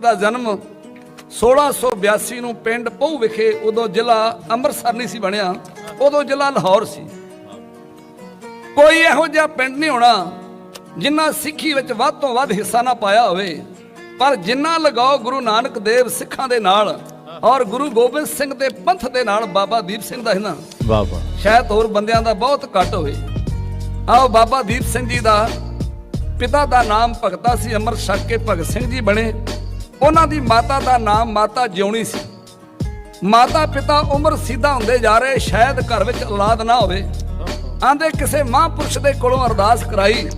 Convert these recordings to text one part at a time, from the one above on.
ਦਾ ਜਨਮ 1682 ਨੂੰ ਪਿੰਡ ਪਹੂ ਵਿਖੇ ਉਦੋਂ ਜ਼ਿਲ੍ਹਾ ਅੰਮ੍ਰਿਤਸਰ ਨਹੀਂ ਸੀ ਬਣਿਆ ਉਦੋਂ ਜ਼ਿਲ੍ਹਾ ਲਾਹੌਰ ਸੀ। ਕੋਈ ਇਹੋ ਜਿਹਾ ਪਿੰਡ ਨਹੀਂ ਹੋਣਾ ਜਿਨ੍ਹਾਂ ਸਿੱਖੀ ਵਿੱਚ ਵੱਧ ਤੋਂ ਵੱਧ ਹਿੱਸਾ ਨਾ ਪਾਇਆ ਹੋਵੇ ਪਰ ਜਿੰਨਾ ਲਗਾਓ ਗੁਰੂ ਨਾਨਕ ਦੇਵ ਸਿੱਖਾਂ ਦੇ ਨਾਲ ਔਰ ਗੁਰੂ ਗੋਬਿੰਦ ਸਿੰਘ ਦੇ ਪੰਥ ਦੇ ਨਾਲ ਬਾਬਾ ਦੀਪ ਸਿੰਘ ਦਾ ਹੈ ਨਾ ਵਾਹ ਵਾਹ। ਸ਼ਾਇਦ ਹੋਰ ਬੰਦਿਆਂ ਦਾ ਬਹੁਤ ਘੱਟ ਹੋਵੇ। ਆਓ ਬਾਬਾ ਦੀਪ ਸਿੰਘ ਜੀ ਦਾ ਪਿਤਾ ਦਾ ਨਾਮ ਭਗਤਾ ਸੀ ਅਮਰ ਛਕ ਕੇ ਭਗਤ ਸਿੰਘ ਜੀ ਬਣੇ। ਉਹਨਾਂ ਦੀ ਮਾਤਾ ਦਾ ਨਾਮ ਮਾਤਾ ਜਿਉਣੀ ਸੀ। ਮਾਤਾ ਪਿਤਾ ਉਮਰ ਸਿੱਧਾ ਹੁੰਦੇ ਜਾ ਰਹੇ ਸ਼ਾਇਦ ਘਰ ਵਿੱਚ ਔਲਾਦ ਨਾ ਹੋਵੇ। ਆਂਦੇ ਕਿਸੇ ਮਹਾਂਪੁਰਸ਼ ਦੇ ਕੋਲੋਂ ਅਰਦਾਸ ਕਰਾਈ।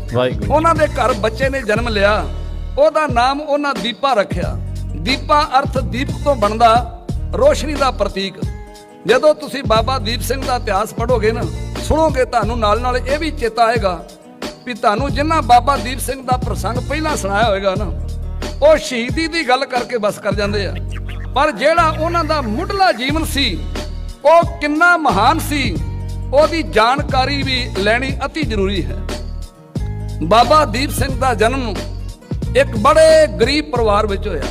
ਉਹਨਾਂ ਦੇ ਘਰ ਬੱਚੇ ਨੇ ਜਨਮ ਲਿਆ। ਉਹਦਾ ਨਾਮ ਉਹਨਾਂ ਦੀਪਾ ਰੱਖਿਆ। ਦੀਪਾ ਅਰਥ ਦੀਪਕ ਤੋਂ ਬਣਦਾ ਰੋਸ਼ਨੀ ਦਾ ਪ੍ਰਤੀਕ। ਜਦੋਂ ਤੁਸੀਂ ਬਾਬਾ ਦੀਪ ਸਿੰਘ ਦਾ ਇਤਿਹਾਸ ਪੜ੍ਹੋਗੇ ਨਾ ਸੁਣੋਗੇ ਤੁਹਾਨੂੰ ਨਾਲ ਨਾਲ ਇਹ ਵੀ ਚੇਤਾ ਆਏਗਾ ਵੀ ਤੁਹਾਨੂੰ ਜਿੰਨਾ ਬਾਬਾ ਦੀਪ ਸਿੰਘ ਦਾ ਪ੍ਰਸੰਗ ਪਹਿਲਾਂ ਸੁਣਾਇਆ ਹੋਵੇਗਾ ਨਾ ਉਹ ਸ਼ਹੀਦੀ ਦੀ ਗੱਲ ਕਰਕੇ ਬਸ ਕਰ ਜਾਂਦੇ ਆ। ਪਰ ਜਿਹੜਾ ਉਹਨਾਂ ਦਾ ਮੁੱਢਲਾ ਜੀਵਨ ਸੀ, ਉਹ ਕਿੰਨਾ ਮਹਾਨ ਸੀ, ਉਹਦੀ ਜਾਣਕਾਰੀ ਵੀ ਲੈਣੀ ਅਤੀ ਜ਼ਰੂਰੀ ਹੈ। ਬਾਬਾ ਦੀਪ ਸਿੰਘ ਦਾ ਜਨਮ ਇੱਕ ਬੜੇ ਗਰੀਬ ਪਰਿਵਾਰ ਵਿੱਚ ਹੋਇਆ।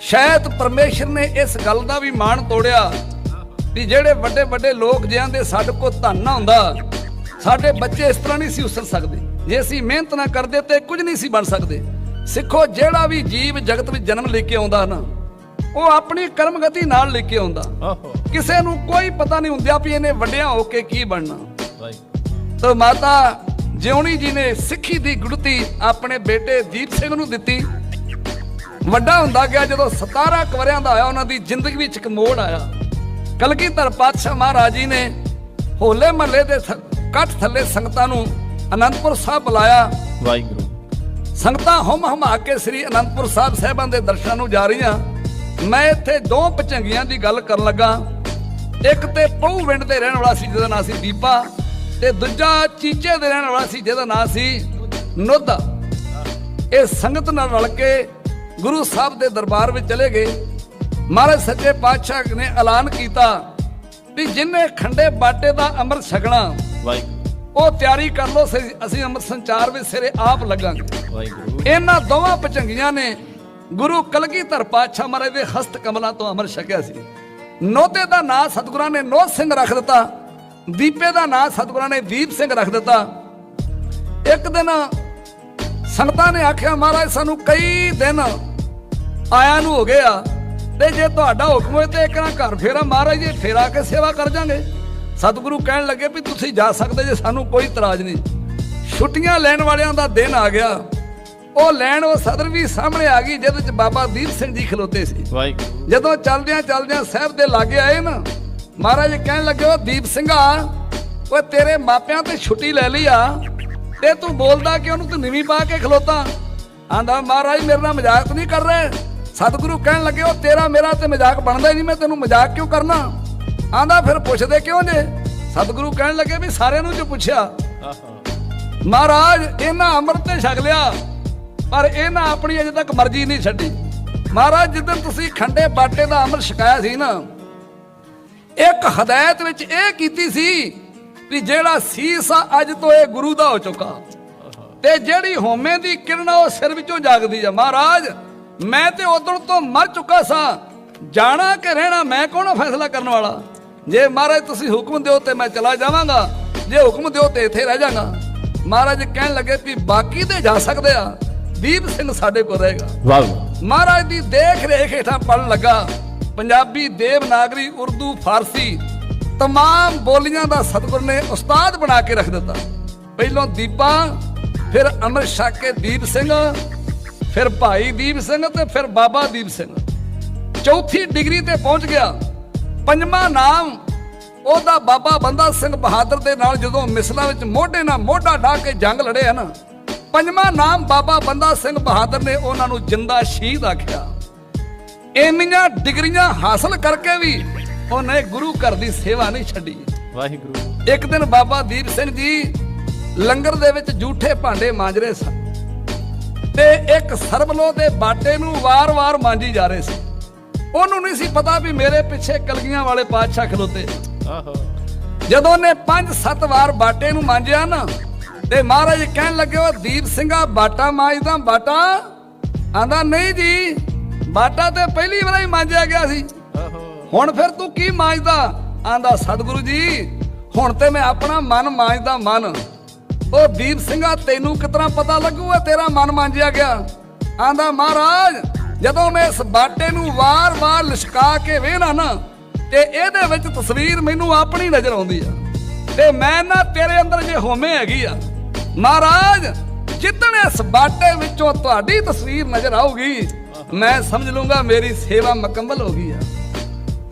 ਸ਼ਾਇਦ ਪਰਮੇਸ਼ਰ ਨੇ ਇਸ ਗੱਲ ਦਾ ਵੀ ਮਾਣ ਤੋੜਿਆ ਵੀ ਜਿਹੜੇ ਵੱਡੇ ਵੱਡੇ ਲੋਕ ਜਿਹਾਂ ਦੇ ਸਾਡੇ ਕੋਲ ਧਨ ਨਾ ਹੁੰਦਾ, ਸਾਡੇ ਬੱਚੇ ਇਸ ਤਰ੍ਹਾਂ ਨਹੀਂ ਸੀ ਉਸਰ ਸਕਦੇ। ਜੇ ਅਸੀਂ ਮਿਹਨਤ ਨਾ ਕਰਦੇ ਤੇ ਕੁਝ ਨਹੀਂ ਸੀ ਬਣ ਸਕਦੇ। ਸਿੱਖੋ ਜਿਹੜਾ ਵੀ ਜੀਵ ਜਗਤ ਵਿੱਚ ਜਨਮ ਲੈ ਕੇ ਆਉਂਦਾ ਨਾ ਉਹ ਆਪਣੀ ਕਰਮਗਤੀ ਨਾਲ ਲੈ ਕੇ ਆਉਂਦਾ। ਕਿਸੇ ਨੂੰ ਕੋਈ ਪਤਾ ਨਹੀਂ ਹੁੰਦਾ ਵੀ ਇਹਨੇ ਵੱਡਿਆਂ ਹੋ ਕੇ ਕੀ ਬਣਨਾ। ਤੋ ਮਾਤਾ ਜਿਉਣੀ ਜੀ ਨੇ ਸਿੱਖੀ ਦੀ ਗੁੜਤੀ ਆਪਣੇ ਬੇਟੇ ਦੀਪ ਸਿੰਘ ਨੂੰ ਦਿੱਤੀ। ਵੱਡਾ ਹੁੰਦਾ ਗਿਆ ਜਦੋਂ 17 ਕੁ ਵਰਿਆਂ ਦਾ ਹੋਇਆ ਉਹਨਾਂ ਦੀ ਜ਼ਿੰਦਗੀ ਵਿੱਚ ਇੱਕ ਮੋੜ ਆਇਆ। ਕਲਗੀਧਰ ਪਾਤਸ਼ਾਹ ਮਹਾਰਾਜ ਜੀ ਨੇ ਹੋਲੇ ਮਹੱਲੇ ਦੇ ਕੱਠ ਥੱਲੇ ਸੰਗਤਾਂ ਨੂੰ ਅਨੰਦਪੁਰ ਸਾਹਿਬ ਬੁਲਾਇਆ। ਵਾਹਿਗੁਰੂ। ਸੰਗਤਾਂ ਹਮ ਹਮਾ ਕੇ ਸ੍ਰੀ ਅਨੰਦਪੁਰ ਸਾਹਿਬ ਸਾਹਿਬਾਂ ਦੇ ਦਰਸ਼ਨਾਂ ਨੂੰ ਜਾ ਰਹੀਆਂ। ਮੈਂ ਇੱਥੇ ਦੋ ਪਚੰਗੀਆਂ ਦੀ ਗੱਲ ਕਰਨ ਲੱਗਾ। ਇੱਕ ਤੇ ਪਹੂ ਦੇ ਰਹਿਣ ਵਾਲਾ ਸੀ, ਜਿਹਦਾ ਨਾਂ ਸੀ ਦੀਪਾ, ਤੇ ਦੂਜਾ ਚੀਚੇ ਦੇ ਰਹਿਣ ਵਾਲਾ ਸੀ, ਜਿਹਦਾ ਨਾਂ ਸੀ ਨੁੱਧ। ਇਹ ਸੰਗਤ ਨਾਲ ਰਲ ਕੇ ਗੁਰੂ ਸਾਹਿਬ ਦੇ ਦਰਬਾਰ ਵਿੱਚ ਚਲੇ ਗਏ। ਮਹਾਰਾਜ ਸੱਚੇ ਪਾਤਸ਼ਾਹ ਨੇ ਐਲਾਨ ਕੀਤਾ ਵੀ ਜਿਨੇ ਖੰਡੇ ਬਾਟੇ ਦਾ ਅੰਮ੍ਰਿਤ ਛਕਣਾ, ਵਾਹਿਗੁਰੂ। ਉਹ ਤਿਆਰੀ ਕਰ ਲਓ ਅਸੀਂ- ਅੰਮ੍ਰਿਤ ਸੰਚਾਰ ਵਿੱਚ ਸਿਰੇ ਆਪ ਲੱਗਾਂਗੇ। ਵਾਹਿਗੁਰੂ। ਇਹਨਾਂ ਦੋਵਾਂ ਪਚੰਗੀਆਂ ਨੇ ਗੁਰੂ ਕਲਗੀਧਰ ਪਾਤਸ਼ਾਹ ਮਹਾਰਾਜ ਦੇ ਹਸਤ ਕਮਲਾਂ ਤੋਂ ਅੰਮ੍ਰਿਤ ਛਕਿਆ ਸੀ। ਨੋਤੇ ਦਾ ਨਾਂ ਸਤਿਗੁਰਾਂ ਨੇ ਨੋਤ ਸਿੰਘ ਰੱਖ ਦਿੱਤਾ ਦੀਪੇ ਦਾ ਨਾਂ ਸਤਿਗੁਰਾਂ ਨੇ ਦੀਪ ਸਿੰਘ ਰੱਖ ਦਿੱਤਾ। ਇੱਕ ਦਿਨ ਸੰਗਤਾਂ ਨੇ ਆਖਿਆ ਮਹਾਰਾਜ ਸਾਨੂੰ ਕਈ ਦਿਨ ਆਇਆਂ ਨੂੰ ਹੋ ਗਏ ਆ ਤੇ ਜੇ ਤੁਹਾਡਾ ਹੁਕਮ ਹੋਏ ਤੇ ਇੱਕ ਨਾ ਘਰ ਫੇਰਾ ਮਹਾਰਾਜ ਜੀ ਫੇਰਾ ਕੇ ਸੇਵਾ ਕਰ ਜਾਾਂਗੇ। ਸਤਿਗੁਰੂ ਕਹਿਣ ਲੱਗੇ ਵੀ ਤੁਸੀਂ ਜਾ ਸਕਦੇ ਜੇ ਸਾਨੂੰ ਕੋਈ ਇਤਰਾਜ਼ ਨਹੀਂ। ਛੁੱਟੀਆਂ ਲੈਣ ਵਾਲਿਆਂ ਦਾ ਦਿਨ ਆ ਗਿਆ। ਉਹ ਲੈਣ ਉਹ ਸਦਰ ਵੀ ਸਾਹਮਣੇ ਆ ਗਈ ਜਿਹਦੇ ਚ ਬਾਬਾ ਦੀਪ ਸਿੰਘ ਜੀ ਖਲੋਤੇ ਸੀ। ਵਾਹਿਗੁਰੂ। ਜਦੋਂ ਚੱਲਦਿਆਂ ਚੱਲਦਿਆਂ ਸਾਹਿਬ ਦੇ ਲਾਗੇ ਆਏ ਨਾ ਮਹਾਰਾਜ ਕਹਿਣ ਲੱਗੇ ਉਹ ਦੀਪ ਸਿੰਘਾ ਓਏ ਤੇਰੇ ਮਾਪਿਆਂ ਤੇ ਛੁੱਟੀ ਲੈ ਲਈ ਆ ਤੇ ਤੂੰ ਬੋਲਦਾ ਕਿ ਉਹਨੂੰ ਤੂੰ ਨਿਵੀਂ ਪਾ ਕੇ ਖਲੋਤਾ? ਆਂਦਾ ਮਹਾਰਾਜ ਮੇਰੇ ਨਾਲ ਮਜ਼ਾਕ ਨਹੀਂ ਕਰ ਰਹੇ? ਸਤਿਗੁਰੂ ਕਹਿਣ ਲੱਗੇ ਉਹ ਤੇਰਾ ਮੇਰਾ ਤੇ ਮਜ਼ਾਕ ਬਣਦਾ ਹੀ ਨਹੀਂ ਮੈਂ ਤੈਨੂੰ ਮਜ਼ਾਕ ਕਿਉਂ ਕਰਨਾ? ਆਂਦਾ ਫਿਰ ਪੁੱਛਦੇ ਕਿਉਂ ਜੇ ਸਤਿਗੁਰੂ ਕਹਿਣ ਲੱਗੇ ਵੀ ਸਾਰਿਆਂ ਨੂੰ ਜੋ ਪੁੱਛਿਆ। ਮਹਾਰਾਜ, ਇਹਨਾਂ ਅੰਮ੍ਰਿਤ ਤੇ ਛਕ ਲਿਆ, ਪਰ ਇਹਨਾਂ ਆਪਣੀ ਅਜੇ ਤੱਕ ਮਰਜ਼ੀ ਨਹੀਂ ਛੱਡੀ। ਮਹਾਰਾਜ, ਜਿੱਦਣ ਤੁਸੀਂ ਖੰਡੇ ਬਾਟੇ ਦਾ ਅੰਮ੍ਰਿਤ ਛਕਾਇਆ ਸੀ ਨਾ, ਇੱਕ ਹਦਾਇਤ ਵਿੱਚ ਇਹ ਕੀਤੀ ਸੀ ਵੀ ਜਿਹੜਾ ਸੀਸ ਆ ਅੱਜ ਤੋਂ ਇਹ ਗੁਰੂ ਦਾ ਹੋ ਚੁੱਕਾ। ਤੇ ਜਿਹੜੀ ਹੋਮੇ ਦੀ ਕਿਰਨ ਆ, ਉਹ ਸਿਰ ਵਿੱਚੋਂ ਜਾਗਦੀ ਆ। ਮਹਾਰਾਜ, ਮੈਂ ਤੇ ਉਦੋਂ ਤੋਂ ਮਰ ਚੁੱਕਾ ਸਾਂ। ਜਾਣਾ ਕਿ ਰਹਿਣਾ, ਮੈਂ ਕੌਣ ਫੈਸਲਾ ਕਰਨ ਵਾਲਾ? ਜੇ ਮਹਾਰਾਜ ਤੁਸੀਂ ਹੁਕਮ ਦਿਓ ਤੇ ਮੈਂ ਚਲਾ ਜਾਵਾਂਗਾ ਜੇ ਹੁਕਮ ਦਿਓ ਤੇ ਇੱਥੇ ਰਹਿ ਜਾਵਾਂਗਾ ਮਹਾਰਾਜ ਕਹਿਣ ਲੱਗੇ ਵੀ ਬਾਕੀ ਤੇ ਜਾ ਸਕਦੇ ਆ ਦੀਪ ਸਿੰਘ ਸਾਡੇ ਕੋਲ ਰਹੇਗਾ ਵਾਹਿਗੁਰੂ ਮਹਾਰਾਜ ਦੀ ਦੇਖ ਰੇਖ ਹੇਠਾਂ ਪੜਨ ਲੱਗਾ ਪੰਜਾਬੀ ਦੇਵਨਾਗਰੀ ਉਰਦੂ ਫਾਰਸੀ तमाम ਬੋਲੀਆਂ ਦਾ ਸਤਿਗੁਰ ਨੇ ਉਸਤਾਦ ਬਣਾ ਕੇ ਰੱਖ ਦਿੱਤਾ ਪਹਿਲੋਂ ਦੀਪਾ ਫਿਰ ਅਮਰ ਛਕ ਕੇ ਦੀਪ ਸਿੰਘ ਫਿਰ ਭਾਈ ਦੀਪ ਸਿੰਘ ਤੇ ਫਿਰ ਬਾਬਾ ਦੀਪ ਸਿੰਘ ਚੌਥੀ ਡਿਗਰੀ ਤੇ ਪਹੁੰਚ ਗਿਆ ਪੰਜਵਾਂ ਨਾਮ ਉਹਦਾ ਬਾਬਾ ਬੰਦਾ ਸਿੰਘ ਬਹਾਦਰ ਦੇ ਨਾਲ ਜਦੋਂ ਮਿਸਲਾਂ ਵਿੱਚ ਮੋਢੇ ਨਾਲ ਮੋਢਾ ਢਾ ਕੇ ਜੰਗ ਲੜੇ ਹਨ ਪੰਜਵਾਂ ਨਾਮ ਬਾਬਾ ਬੰਦਾ ਸਿੰਘ ਬਹਾਦਰ ਨੇ ਉਹਨਾਂ ਨੂੰ ਜਿੰਦਾ ਸ਼ਹੀਦ ਆਖਿਆ। ਇੰਨੀਆਂ ਡਿਗਰੀਆਂ ਹਾਸਲ ਕਰਕੇ ਵੀ ਉਹਨੇ ਗੁਰੂ ਘਰ ਦੀ ਸੇਵਾ ਨਹੀਂ ਛੱਡੀ। ਵਾਹਿਗੁਰੂ। ਇੱਕ ਦਿਨ ਬਾਬਾ ਦੀਪ ਸਿੰਘ ਜੀ ਲੰਗਰ ਦੇ ਵਿੱਚ ਝੂਠੇ ਭਾਂਡੇ ਮਾਂਜ ਰਹੇ ਸਨ ਤੇ ਇੱਕ ਸਰਬਲੋ ਦੇ ਬਾਟੇ ਨੂੰ ਵਾਰ-ਵਾਰ ਮਾਂਜੀ ਜਾ ਰਹੇ ਸੀ। ਉਹਨੂੰ ਨਹੀਂ ਸੀ ਪਤਾ ਵੀ ਮੇਰੇ ਪਿੱਛੇ ਕਲਗੀਆਂ ਵਾਲੇ ਪਾਤਸ਼ਾਹ ਖਲੋਤੇ ਆਹੋ। ਜਦੋਂ ਨੇ 5-7 ਵਾਰ ਬਾਟੇ ਨੂੰ ਮਾਂਜਿਆ ਨਾ ਤੇ ਮਹਾਰਾਜ ਕਹਿਣ ਲੱਗੇ ਉਹ ਦੀਪ ਸਿੰਘਾ ਬਾਟਾ ਮਾਂਜਦਾ ਬਾਟਾ? ਆਂਦਾ ਨਹੀਂ ਜੀ ਬਾਟਾ ਤੇ ਪਹਿਲੀ ਵਾਰ ਹੀ ਮਾਂਜਿਆ ਗਿਆ ਸੀ। ਹੁਣ ਫਿਰ ਤੂੰ ਕੀ ਮਾਂਜਦਾ? ਆਂਦਾ ਸਤਿਗੁਰੂ ਜੀ ਹੁਣ ਤੇ ਮੈਂ ਆਪਣਾ ਮਨ ਮਾਂਜਦਾ ਮਨ। ਉਹ ਦੀਪ ਸਿੰਘਾ ਤੈਨੂੰ ਕਿਤਨਾ ਪਤਾ ਲੱਗੂਗਾ ਤੇਰਾ ਮਨ ਮਾਂਜਿਆ ਗਿਆ? ਆਂਦਾ ਮਹਾਰਾਜ ਜਦੋਂ ਮੈਂ ਇਸ ਬਾਟੇ ਨੂੰ ਵਾਰ-ਵਾਰ ਲਿਸ਼ਕਾ ਕੇ ਵੇਖਣਾ ਨਾ ਤੇ ਇਹਦੇ ਵਿੱਚ ਤਸਵੀਰ ਮੈਨੂੰ ਆਪਣੀ ਨਜ਼ਰ ਆਉਂਦੀ ਆ। ਤੇ ਮੈਂ ਨਾ ਤੇਰੇ ਅੰਦਰ ਜੇ ਹੋਮੇ ਹੈਗੀ ਆ ਮਹਾਰਾਜ ਜਿੱਦਣ ਇਸ ਬਾਟੇ ਵਿੱਚੋਂ ਤੁਹਾਡੀ ਤਸਵੀਰ ਨਜ਼ਰ ਆਊਗੀ ਮੈਂ ਸਮਝ ਲੂੰਗਾ ਮੇਰੀ ਸੇਵਾ ਮੁਕੰਮਲ ਹੋ ਗਈ ਆ।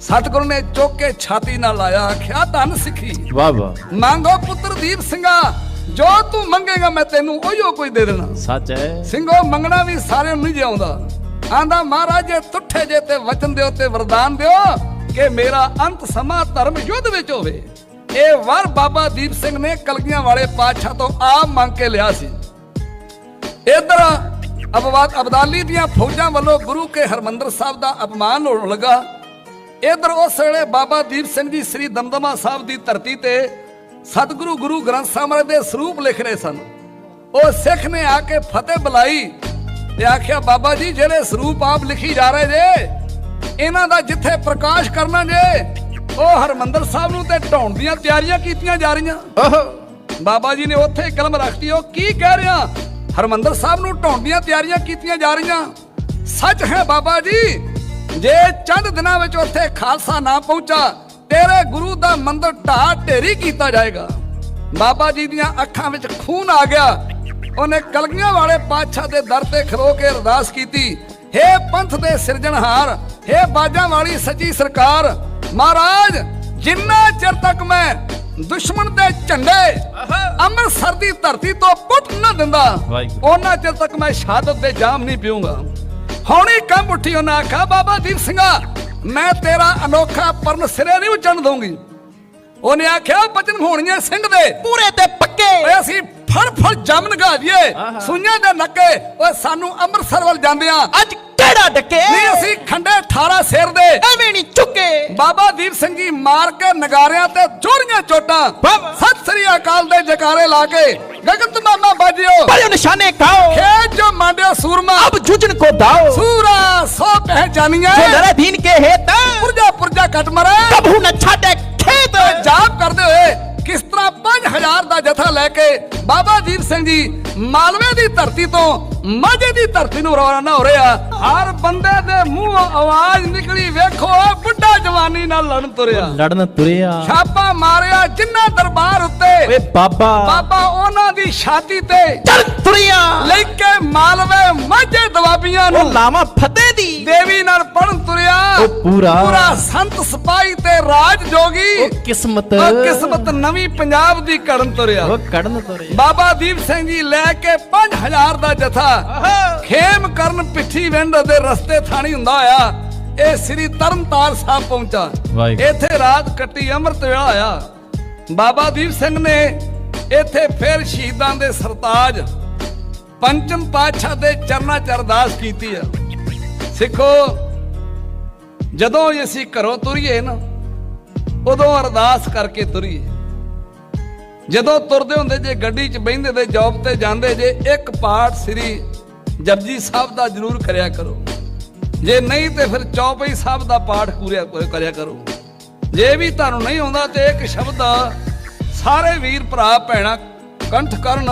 ਸਤਿਗੁਰੂ ਨੇ ਚੁੱਕ ਕੇ ਛਾਤੀ ਨਾਲ ਲਾਇਆ ਆਖਿਆ ਧੰਨ ਸਿੱਖੀ। ਵਾਹ ਵਾਹ। ਮੰਗੋ ਪੁੱਤਰ ਦੀਪ ਸਿੰਘਾ ਜੋ ਤੂੰ ਮੰਗੇਗਾ ਮੈਂ ਤੈਨੂੰ ਉਹੀਓ ਕੋਈ ਦੇ ਦੇਣਾ। ਸੱਚ ਹੈ। ਸਿੰਘੋ ਮੰਗਣਾ ਵੀ ਸਾਰਿਆਂ ਨੂੰ ਨਹੀਂ ਜਿਉਂਦਾ ਆਂਦਾ, ਮਹਾਰਾਜ, ਜੇ ਤੁੱਠੇ ਜੇ ਤੇ ਵਚਨ ਦਿਓ ਤੇ ਵਰਦਾਨ ਦਿਓ ਕਿ ਮੇਰਾ ਅੰਤ ਸਮਾਂ ਧਰਮ ਯੁੱਧ ਵਿੱਚ ਹੋਵੇ। ਇਹ ਵਰ ਬਾਬਾ ਦੀਪ ਸਿੰਘ ਨੇ ਕਲਗੀਆਂ ਵਾਲੇ ਪਾਤਸ਼ਾਹ ਤੋਂ ਆਪ ਮੰਗ ਕੇ ਲਿਆ ਸੀ। ਇਧਰ ਅਬਵਾਦ ਅਬਦਾਲੀ ਦੀਆਂ ਫੌਜਾਂ ਵੱਲੋਂ ਗੁਰੂ ਕੇ ਹਰਮੰਦਰ ਸਾਹਿਬ ਦਾ ਅਪਮਾਨ ਹੋਣ ਲੱਗਾ। ਇਧਰ ਉਸ ਵੇਲੇ ਬਾਬਾ ਦੀਪ ਸਿੰਘ ਜੀ ਸ੍ਰੀ ਦਮਦਮਾ ਸਾਹਿਬ ਦੀ ਧਰਤੀ ਤੇ ਸਤਿਗੁਰੂ ਗੁਰੂ ਗ੍ਰੰਥ ਸਾਹਿਬ ਦੇ ਸਰੂਪ ਲਿਖ ਰਹੇ ਸਨ। ਉਹ ਸਿੱਖ ਨੇ ਆ ਕੇ ਫਤਿਹ ਬੁਲਾਈ ਤੇ ਆਖਿਆ ਬਾਬਾ ਜੀ ਜਿਹੜੇ ਸਰੂਪ ਆਪ ਲਿਖੀ ਜਾ ਰਹੇ ਜੇ ਇਹਨਾਂ ਦਾ ਜਿੱਥੇ ਪ੍ਰਕਾਸ਼ ਕਰਨਾ ਜੇ ਉਹ ਹਰਮੰਦਰ ਸਾਹਿਬ ਨੂੰ ਤੇ ਢਾਉਣ ਦੀਆਂ ਤਿਆਰੀਆਂ ਕੀਤੀਆਂ ਜਾ ਰਹੀਆਂ। ਬਾਬਾ ਜੀ ਨੇ ਉੱਥੇ ਕਲਮ ਰੱਖਤੀ ਉਹ ਕੀ ਕਹਿ ਰਿਹਾ? ਹਰਮੰਦਰ ਸਾਹਿਬ ਨੂੰ ਢਾਉਣ ਦੀਆਂ ਤਿਆਰੀਆਂ ਕੀਤੀਆਂ ਜਾ ਰਹੀਆਂ। ਸੱਚ ਹੈ ਬਾਬਾ ਜੀ ਜੇ ਚੰਦ ਦਿਨਾਂ ਵਿੱਚ ਉੱਥੇ ਖਾਲਸਾ ਨਾ ਪਹੁੰਚਾ ਤੇਰੇ ਗੁਰੂ ਦਾ ਮੰਦਰ ਢਾਹ ਢੇਰੀ ਕੀਤਾ ਜਾਏਗਾ। ਬਾਬਾ ਜੀ ਦੀਆਂ ਅੱਖਾਂ ਵਿੱਚ ਖੂਨ ਆ ਗਿਆ। ਉਹਨੇ ਕਲਗੀਆਂ ਵਾਲੇ ਪਾਤਸ਼ਾਹ ਦੇ ਦਰ ਤੇ ਖਲੋ ਕੇ ਅਰਦਾਸ ਕੀਤੀ। ਹੇ ਪੰਥ ਦੇ ਸਿਰਜਣਹਾਰ ਹੇ ਬਾਜਾਂ ਵਾਲੀ ਸੱਚੀ ਸਰਕਾਰ ਮਹਾਰਾਜ ਜਿੰਨਾ ਚਿਰ ਤੱਕ ਮੈਂ ਦੁਸ਼ਮਣ ਦੇ ਝੰਡੇ ਅੰਮ੍ਰਿਤਸਰ ਦੀ ਧਰਤੀ ਤੋਂ ਪੁੱਟ ਨਾ ਦਿੰਦਾ। ਉਹਨਾਂ ਚਿਰ ਤੱਕ ਮੈਂ ਸ਼ਹਾਦਤ ਦੇ ਜਾਮ ਨਹੀਂ ਪੀਊਂਗਾ। ਹੌਣੀ ਕੰਮ ਉੱਠੀ ਉਹਨਾਂ ਆਖਿਆ ਬਾਬਾ ਦੀਪ ਸਿੰਘਾ ਮੈਂ ਤੇਰਾ ਅਨੋਖਾ ਪਰਨ ਸਿਰੇ ਨਹੀਂ ਉਚਣ ਦਊਂਗੀ। ਉਹਨੇ ਆਖਿਆ ਬਚਨ ਹੋਣੀਆਂ ਸਿੰਘ ਦੇ। ਪੂਰੇ ਤੇ ਪੱਕੇ। ਓਏ ਅਸੀਂ ਫੜ ਫੜ ਜਮਨ ਗਾਜੀਏ ਸੁਈਆਂ ਦੇ ਨੱਕੇ। ਓਏ ਸਾਨੂੰ ਅੰਮ੍ਰਿਤਸਰ ਵੱਲ ਜਾਂਦਿਆਂ। ਅੱਜ ਕਿਹੜਾ ਡੱਕੇ? ਨਹੀਂ ਅਸੀਂ ਖੰਡੇ 18 ਸਿਰ ਦੇ। ਐਵੇਂ ਨਹੀਂ ਚੁੱਕੇ ਬਾਬਾ ਦੀਪ ਸਿੰਘ ਜੀ ਮਾਰ ਕੇ ਨਗਾਰਿਆਂ ਤੇ ਜੋਰੀਆਂ ਚੋਟਾਂ। ਸਤਿ ਸ੍ਰੀ ਅਕਾਲ ਦੇ ਜਕਾਰੇ ਲਾ ਕੇ। ਗਗਨ ਤਮਾਮਾ ਬਾਜਿਓ। ਪਰ ਨਿਸ਼ਾਨੇ ਖਾਓ। ਖੇਜ ਜੋ ਮੰਡਿਆ ਸੂਰਮਾ। ਅਬ ਜੁਜਨ ਕੋ ਦਾਓ। ਸੂਰਾ ਸੋ ਪਹਿ ਜੋ ਲੜੇ ਦੀਨ ਕੇ ਹੇਤ। ਪੁਰਜਾ ਪੁਰਜਾ ਕਟ ਮਰੇ। ਕਬਹੂ ਨਾ ਛਾਡੇ ਮੱਥੇ ਤੇ ਜਾਪ ਕਰਦੇ ਹੋਏ ਕਿਸ ਤਰ੍ਹਾਂ 5000 ਦਾ ਜਥਾ ਲੈ ਕੇ ਬਾਬਾ ਦੀਪ ਸਿੰਘ ਜੀ ਮਾਲਵੇ ਦੀ ਧਰਤੀ ਤੋਂ ਮਾਝੇ ਦੀ ਧਰਤੀ ਨੂੰ ਰਵਾਨਾ ਹੋ ਰਿਹਾ ਹਰ ਬੰਦੇ ਦੇ ਮੂੰਹ ਆਵਾਜ਼ ਨਿਕਲੀ ਵੇਖੋ ਬੁੱਢਾ ਜਵਾਨੀ ਨਾਲ ਲੜਨ ਤੁਰਿਆ। ਲੜਨ ਤੁਰਿਆ। ਛਾਪਾ ਮਾਰਿਆ ਜਿੰਨਾ ਦਰਬਾਰ ਉੱਤੇ। ਓਏ ਬਾਬਾ। ਬਾਬਾ ਉਹਨਾਂ ਦੀ ਛਾਤੀ ਤੇ ਚੜ ਤੁਰਿਆ। ਲੈ ਕੇ ਮਾਲਵੇ ਮਾਝੇ ਦਵਾਬੀਆਂ ਨੂੰ। ਲਾਵਾ ਫਤਿਹ ਦੀ। ਦੇਵੀ ਨਾਲ ਪੜਨ ਤੁਰਿਆ। ਉਹ ਪੂਰਾ। ਪੂਰਾ ਸੰਤ ਸਿਪਾਹੀ ਤੇ ਰਾਜ ਜੋਗੀ ਉਹ ਕਿਸਮਤ। ਉਹ ਕਿਸਮਤ ਨਵੀਂ ਪੰਜਾਬ ਦੀ ਕੜਨ ਤੁਰਿਆ। ਉਹ ਕੱਢਣ ਤੁਰਿਆ। ਬਾਬਾ ਦੀਪ ਸਿੰਘ ਜੀ ਲੈ ਕੇ 5000 ਦਾ ਜਥਾ। ਖੇਮ ਕਰਨ ਪਿੱਠੀ ਵਿੰਡ ਦੇ ਰਸਤੇ ਥਾਣੀ ਹੁੰਦਾ ਹੋਇਆ ਇਹ ਸ੍ਰੀ ਤਰਨਤਾਰ ਸਾਹਿਬ ਪਹੁੰਚਾ। ਇੱਥੇ ਰਾਤ ਕੱਟੀ ਅੰਮ੍ਰਿਤ ਵੇਲਾ ਆਇਆ ਬਾਬਾ ਦੀਪ ਸਿੰਘ ਨੇ ਇੱਥੇ ਫਿਰ ਸ਼ਹੀਦਾਂ ਦੇ ਸਰਤਾਜ ਪੰਚਮ ਪਾਤਸ਼ਾਹ ਦੇ ਚਰਨਾਂ ਚ ਅਰਦਾਸ ਕੀਤੀ ਆ। ਸਿੱਖੋ ਜਦੋਂ ਅਸੀਂ ਘਰੋਂ ਤੁਰੀਏ ਨਾ ਉਦੋਂ ਅਰਦਾਸ ਕਰਕੇ ਤੁਰੀਏ। ਜਦੋਂ ਤੁਰਦੇ ਹੁੰਦੇ ਜੇ, ਗੱਡੀ 'ਚ ਬਹਿੰਦੇ ਤੇ ਜੌਬ ਤੇ ਜਾਂਦੇ ਜੇ, ਇੱਕ ਪਾਠ ਸ੍ਰੀ ਜਪਜੀ ਸਾਹਿਬ ਦਾ ਜ਼ਰੂਰ ਕਰਿਆ ਕਰੋ। ਜੇ ਨਹੀਂ ਤੇ ਫਿਰ ਚੌਪਈ ਸਾਹਿਬ ਦਾ ਪਾਠ ਪੂਰਿਆ ਕਰਿਆ ਕਰੋ। ਜੇ ਵੀ ਤੁਹਾਨੂੰ ਨਹੀਂ ਆਉਂਦਾ ਤੇ ਇੱਕ ਸ਼ਬਦ ਸਾਰੇ ਵੀਰ ਭਰਾ, ਭੈਣਾ ਕੰਠ ਕਰਨ।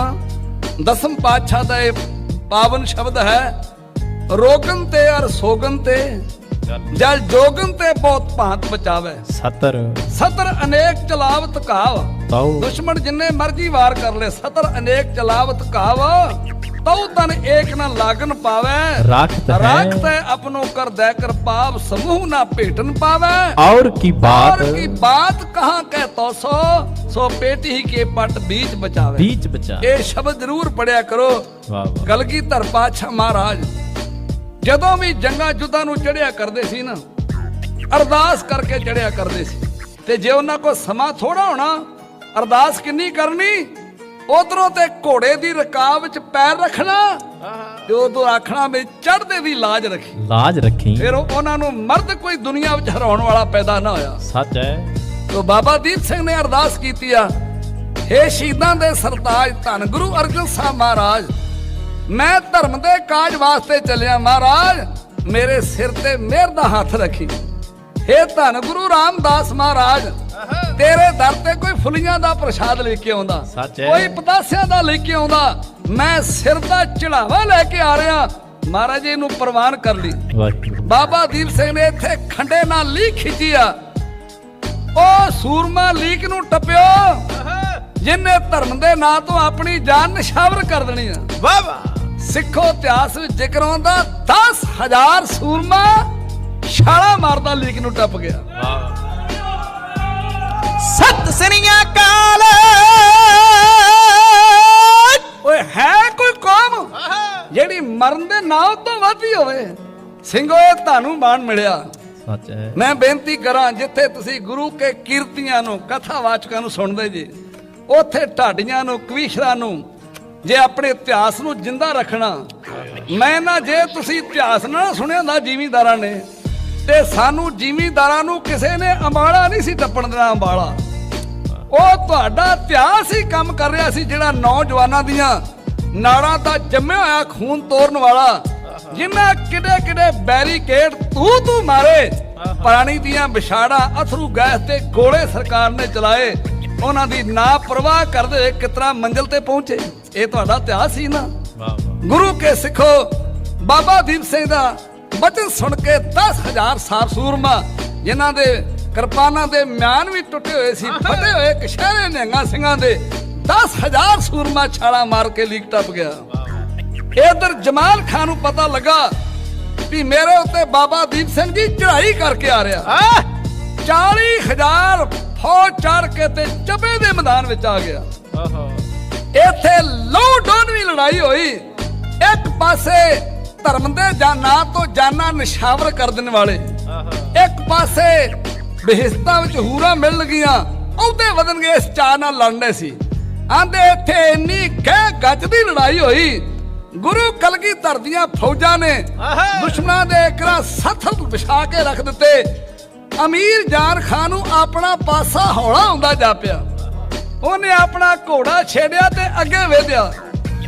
ਦਸਮ ਪਾਤਸ਼ਾਹ ਦਾ ਇਹ ਪਾਵਨ ਸ਼ਬਦ ਹੈ, ਰੋਗਨ ਤੇ ਅਰ ਸੋਗਨ ਤੇ। ਜਲ ਜੋਗਨ ਤੇ ਬਹੁਤ ਭਾਂਤ ਬਚਾਵੇ। ਸਤਰ। ਸਤਰ ਅਨੇਕ ਚਲਾਵਤ ਕਾਵ ਤਾਉ ਦੁਸ਼ਮਣ ਜਿੰਨੇ ਮਰਜ਼ੀ ਵਾਰ ਕਰ ਲੈ ਸਤਰ ਅਨੇਕ ਚਲਾਵਤ ਕਾਵ ਤਉ ਤਨ ਏਕ ਨ ਲਾਗਨ ਪਾਵੇ। ਰਾਖਤ ਹੈ। ਰਾਖਤ ਹੈ ਆਪਣੋ ਕਰ ਦੈ ਕਰ ਸਮੂਹ ਨਾ ਭੇਟਨ ਪਾਵੇ। ਔਰ ਕੀ ਬਾਤ। ਔਰ ਕੀ ਬਾਤ ਕਹਾਂ ਕਹਿ ਤੋ ਸੋ ਸੋ ਪੇਟੀ ਹੀ ਕੇ ਪਟ ਬੀਜ ਬਚਾਵੇ। ਬੀਜ ਬਚਾ। ਇਹ ਸ਼ਬਦ ਜ਼ਰੂਰ ਪੜਿਆ ਕਰੋ। ਵਾਹ ਵਾਹ। ਕਲਗੀ ਧਰ ਪਾਛਾ ਮਹਾਰਾਜ। ਜਦੋਂ ਵੀ ਜੰਗਾਂ ਜੁੱਦਾਂ ਨੂੰ ਚੜਿਆ ਕਰਦੇ ਸੀ ਨਾ ਅਰਦਾਸ ਕਰਕੇ ਚੜਿਆ ਕਰਦੇ ਸੀ। ਤੇ ਜੇ ਉਹਨਾਂ ਕੋ ਸਮਾਂ ਥੋੜਾ ਹੋਣਾ ਅਰਦਾਸ ਕਿੰਨੀ ਕਰਨੀ? ਉਧਰੋਂ ਤੇ ਘੋੜੇ ਦੀ ਰਕਾਬ ਵਿੱਚ ਪੈਰ ਰੱਖਣਾ ਤੇ ਉਦੋਂ ਆਖਣਾ ਮੇ ਚੜਦੇ ਦੀ ਲਾਜ ਰੱਖੀ। ਲਾਜ ਰੱਖੀ। ਫਿਰ ਉਹਨਾਂ ਨੂੰ ਮਰਦ ਕੋਈ ਦੁਨੀਆ ਵਿੱਚ ਹਰਾਉਣ ਵਾਲਾ ਪੈਦਾ ਨਾ ਹੋਇਆ। ਸੱਚ ਹੈ। ਤੋ ਬਾਬਾ ਦੀਪ ਸਿੰਘ ਨੇ ਅਰਦਾਸ ਕੀਤੀ ਆ ਹੇ ਸ਼ਹੀਦਾਂ ਦੇ ਸਰਤਾਜ ਧੰਨ ਗੁਰੂ ਅਰਜਨ ਸਾਹਿਬ ਮਹਾਰਾਜ ਮੈਂ ਧਰਮ ਦੇ ਕਾਜ ਵਾਸਤੇ ਚੱਲਿਆ ਮਹਾਰਾਜ। ਮੇਰੇ ਸਿਰ ਤੇ ਮਿਹਰ ਦਾ ਹੱਥ ਰੱਖੀ। ਹੇ ਧੰਨ ਗੁਰੂ ਰਾਮਦਾਸ ਮਹਾਰਾਜ ਤੇਰੇ ਦਰ ਤੇ ਕੋਈ ਫੁੱਲੀਆਂ ਦਾ ਪ੍ਰਸ਼ਾਦ ਲੈ ਕੇ ਆਉਂਦਾ। ਕੋਈ ਪਤਾਸਿਆਂ ਦਾ ਲੈ ਕੇ ਆਉਂਦਾ। ਮੈਂ ਸਿਰ ਦਾ ਚੜਾਵਾ ਲੈ ਕੇ ਆ ਰਿਹਾ। ਮਹਾਰਾਜ ਜੀ ਨੂੰ ਪ੍ਰਵਾਨ ਕਰ ਲਈ। ਬਾਬਾ ਦੀਪ ਸਿੰਘ ਨੇ ਇੱਥੇ ਖੰਡੇ ਨਾਲ ਲੀ ਖਿੱਚੀ ਆ। ਉਹ ਸੂਰਮਾ ਲੀਕ ਨੂੰ ਟੱਪਿਓ। ਜਿਨੇ ਧਰਮ ਦੇ ਨਾਂ ਤੋਂ ਆਪਣੀ ਜਾਨ ਨਿਸ਼ਾਵਰ ਕਰ ਦੇਣੀ ਆ। ਵਾਹ ਵਾਹ। ਸਿੱਖੋ ਇਤਿਹਾਸ ਵਿੱਚ ਜ਼ਿਕਰ ਆਉਂਦਾ 10000 ਸੂਰਮਾ ਛਾਲਾ ਮਾਰਦਾ ਲੀਕ ਨੂੰ ਟੱਪ ਗਿਆ। ਸਤ ਸ੍ਰੀਆਂ ਕਾਲ। ਓਏ ਹੈ ਕੋਈ ਕੌਮ ਜਿਹੜੀ ਮਰਨ ਦੇ ਨਾਂ ਤੋਂ ਵੱਧੀ ਹੋਵੇ? ਸਿੰਘੋ ਇਹ ਤੁਹਾਨੂੰ ਬਾਣ ਮਿਲਿਆ। ਸੱਚ ਹੈ। ਮੈਂ ਬੇਨਤੀ ਕਰਾਂ ਜਿੱਥੇ ਤੁਸੀਂ ਗੁਰੂ ਕੇ ਕੀਰਤੀਆਂ ਨੂੰ ਕਥਾਵਾਚਕਾਂ ਨੂੰ ਸੁਣਦੇ ਜੀ ਉੱਥੇ ਢਾਡੀਆਂ ਨੂੰ ਕਵੀਸ਼ਰਾਂ ਨੂੰ ਜੇ ਆਪਣੇ ਇਤਿਹਾਸ ਨੂੰ ਜਿੰਦਾ ਰੱਖਣਾ, ਮੈਂ ਨਾ ਜੇ ਤੁਸੀਂ ਇਤਿਹਾਸ ਨਾ ਸੁਣਿਆ ਹੁੰਦਾ ਜ਼ਿਮੀਂਦਾਰਾਂ ਨੇ, ਤੇ ਸਾਨੂੰ ਜ਼ਿਮੀਂਦਾਰਾਂ ਨੂੰ ਕਿਸੇ ਨੇ ਅੰਬਾਲਾ ਨਹੀਂ ਸੀ ਟੱਪਣ ਦੇਣਾ ਅੰਬਾਲਾ। ਉਹ ਤੁਹਾਡਾ ਇਤਿਹਾਸ ਹੀ ਕੰਮ ਕਰ ਰਿਹਾ ਸੀ ਜਿਹੜਾ ਨੌਜਵਾਨਾਂ ਦੀਆਂ ਨਾੜਾਂ ਦਾ ਜੰਮਿਆ ਹੋਇਆ ਖੂਨ ਤੋੜਨ ਵਾਲਾ ਜਿਨ੍ਹਾਂ ਕਿਡੇ ਕਿਡੇ ਬੈਰੀਕੇਡ ਤੂੰ ਤੂੰ ਮਾਰੇ ਪਾਣੀ ਦੀਆਂ ਵਿਛਾੜਾਂ ਅਥਰੂ ਗੈਸ ਤੇ ਗੋਲੇ ਸਰਕਾਰ ਨੇ ਚਲਾਏ, ਉਹਨਾਂ ਦੀ ਨਾ ਪਰਵਾਹ ਕਰਦੇ ਹੋਏ ਕਿਤਨਾ ਮੰਜ਼ਲ ਤੇ ਪਹੁੰਚੇ। ਇਹ ਤੁਹਾਡਾ ਇਤਿਹਾਸ ਹੀ ਨਾ। ਗੁਰੂ ਕੇ ਸਿੱਖੋ ਬਾਬਾ ਦੀਪ ਸਿੰਘ ਦਾ ਬਚਨ ਸੁਣ ਕੇ 10000 ਸਾਰ ਸੂਰਮਾ ਜਿਨ੍ਹਾਂ ਦੇ ਕਿਰਪਾਨਾਂ ਦੇ ਮਿਆਨ ਵੀ ਟੁੱਟੇ ਹੋਏ ਸੀ ਫਟੇ ਹੋਏ ਕਸ਼ਹਿਰੇ ਨਿਹੰਗਾਂ ਸਿੰਘਾਂ ਦੇ 10000 ਸੂਰਮਾ ਛਾਲਾ ਮਾਰ ਕੇ ਲੀਕ ਟੱਪ ਗਿਆ। ਇਧਰ ਜਮਾਲ ਖਾਨ ਨੂੰ ਪਤਾ ਲੱਗਾ ਵੀ ਮੇਰੇ ਉੱਤੇ ਬਾਬਾ ਦੀਪ ਸਿੰਘ ਜੀ ਚੜ੍ਹਾਈ ਕਰਕੇ ਆ ਰਿਹਾ। ਆਹ! 40000 ਫੌਜ ਚੜ ਕੇ ਤੇ ਚੱਬੇ ਦੇ ਮੈਦਾਨ ਵਿੱਚ ਆ ਗਿਆ। ਆਹਾ। ਇੱਥੇ ਲਹੂ ਡੋਨਵੀਂ ਲੜਾਈ ਹੋਈ। ਇੱਕ ਪਾਸੇ ਧਰਮ ਦੇ ਜਾਨਾਂ ਤੋਂ ਜਾਨਾਂ ਨਿਸ਼ਾਵਰ ਕਰ ਦੇਣ ਵਾਲੇ। ਇੱਕ ਪਾਸੇ ਬਹਿਸਤਾਂ ਵਿੱਚ ਹੂਰਾ ਮਿਲ ਗਈਆਂ ਉਹਦੇ ਵਧਣਗੇ ਇਸ ਚਾਹ ਨਾਲ ਲੜਨੇ ਸੀ। ਆਂਦੇ ਇੱਥੇ ਇੰਨੀ ਗਹਿ ਗੱਜ ਦੀ ਲੜਾਈ ਹੋਈ। ਗੁਰੂ ਕਲਗੀਧਰ ਦੀਆਂ ਫੌਜਾਂ ਨੇ। ਦੁਸ਼ਮਣਾਂ ਦੇ ਇਕਰਾ ਸੱਥਰ ਵਿਛਾ ਕੇ ਰੱਖ ਦਿੱਤੇ। ਅਮੀਰ ਜਾਨ ਖਾਨ ਨੂੰ ਆਪਣਾ ਪਾਸਾ ਹੌਲਾ ਹੁੰਦਾ ਜਾਪਿਆ ਉਹਨੇ ਆਪਣਾ ਘੋੜਾ ਛੇੜਿਆ ਤੇ ਅੱਗੇ ਵਧਿਆ।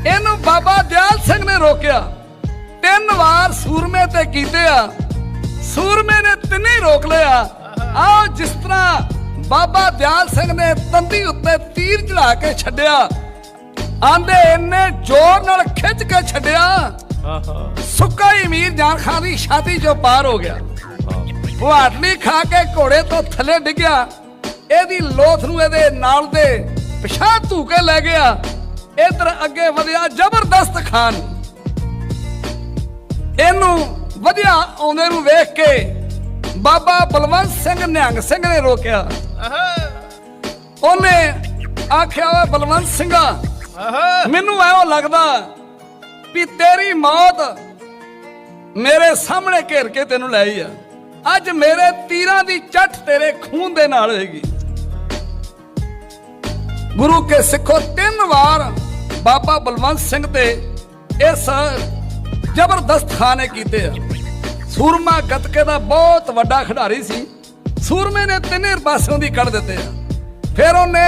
ਇਹਨੂੰ ਬਾਬਾ ਦਿਆਲ ਸਿੰਘ ਨੇ ਰੋਕਿਆ। ਤਿੰਨ ਵਾਰ ਸੂਰਮੇ ਤੇ ਕੀਤੇ ਆ। ਸੂਰਮੇ ਨੇ ਤਿੰਨੇ ਰੋਕ ਲਿਆ ਆਹ ਜਿਸ ਤਰ੍ਹਾਂ ਬਾਬਾ ਦਿਆਲ ਸਿੰਘ ਨੇ ਤੰਦੀ ਉੱਤੇ ਤੀਰ ਚੜਾ ਕੇ ਛੱਡਿਆ। ਆਂਦੇ ਇੰਨੇ ਜ਼ੋਰ ਨਾਲ ਖਿੱਚ ਕੇ ਛੱਡਿਆ। ਆਹਾ। ਸੁੱਕਾ ਹੀ ਅਮੀਰ ਜਾਨ ਖਾਨ ਦੀ ਛਾਤੀ ਚੋਂ ਪਾਰ ਹੋ ਗਿਆ। ਉਹ ਹਾਟਲੀ ਖਾ ਕੇ ਘੋੜੇ ਤੋਂ ਥੱਲੇ ਡਿੱਗਿਆ। ਇਹਦੀ ਲੋਥ ਨੂੰ ਇਹਦੇ ਨਾਲ ਦੇ ਪਿਛਾਂ ਧੂ ਕੇ ਲੈ ਗਿਆ। ਇਧਰ ਅੱਗੇ ਵਧਿਆ ਜ਼ਬਰਦਸਤ ਖਾਨ। ਇਹਨੂੰ ਵਧਿਆ ਆਉਂਦੇ ਨੂੰ ਵੇਖ ਕੇ ਬਾਬਾ ਬਲਵੰਤ ਸਿੰਘ ਨਿਹੰਗ ਸਿੰਘ ਨੇ ਰੋਕਿਆ। ਉਹਨੇ ਆਖਿਆ ਓਏ ਬਲਵੰਤ ਸਿੰਘਾ ਮੈਨੂੰ ਐਉਂ ਲੱਗਦਾ ਵੀ ਤੇਰੀ ਮੌਤ ਮੇਰੇ ਸਾਹਮਣੇ ਘੇਰ ਕੇ ਤੈਨੂੰ ਲੈ ਆਈ ਆ। ਅੱਜ ਮੇਰੇ ਤੀਰਾਂ ਦੀ ਚੱਟ ਤੇਰੇ ਖੂਨ ਦੇ ਨਾਲ ਹੋਏਗੀ। ਗੁਰੂ ਕੇ ਸਿੱਖੋ ਤਿੰਨ ਵਾਰ ਬਾਬਾ ਬਲਵੰਤ ਸਿੰਘ ਤੇ ਇਸ ਜ਼ਬਰਦਸਤ ਖਾਨੇ ਕੀਤੇ ਆ। ਸੂਰਮਾ ਗਤਕੇ ਦਾ ਬਹੁਤ ਵੱਡਾ ਖਿਡਾਰੀ ਸੀ। ਸੂਰਮੇ ਨੇ ਤਿੰਨੇ ਪਾਸਿਓਂ ਦੀ ਕੱਢ ਦਿੱਤੇ ਆ। ਫਿਰ ਉਹਨੇ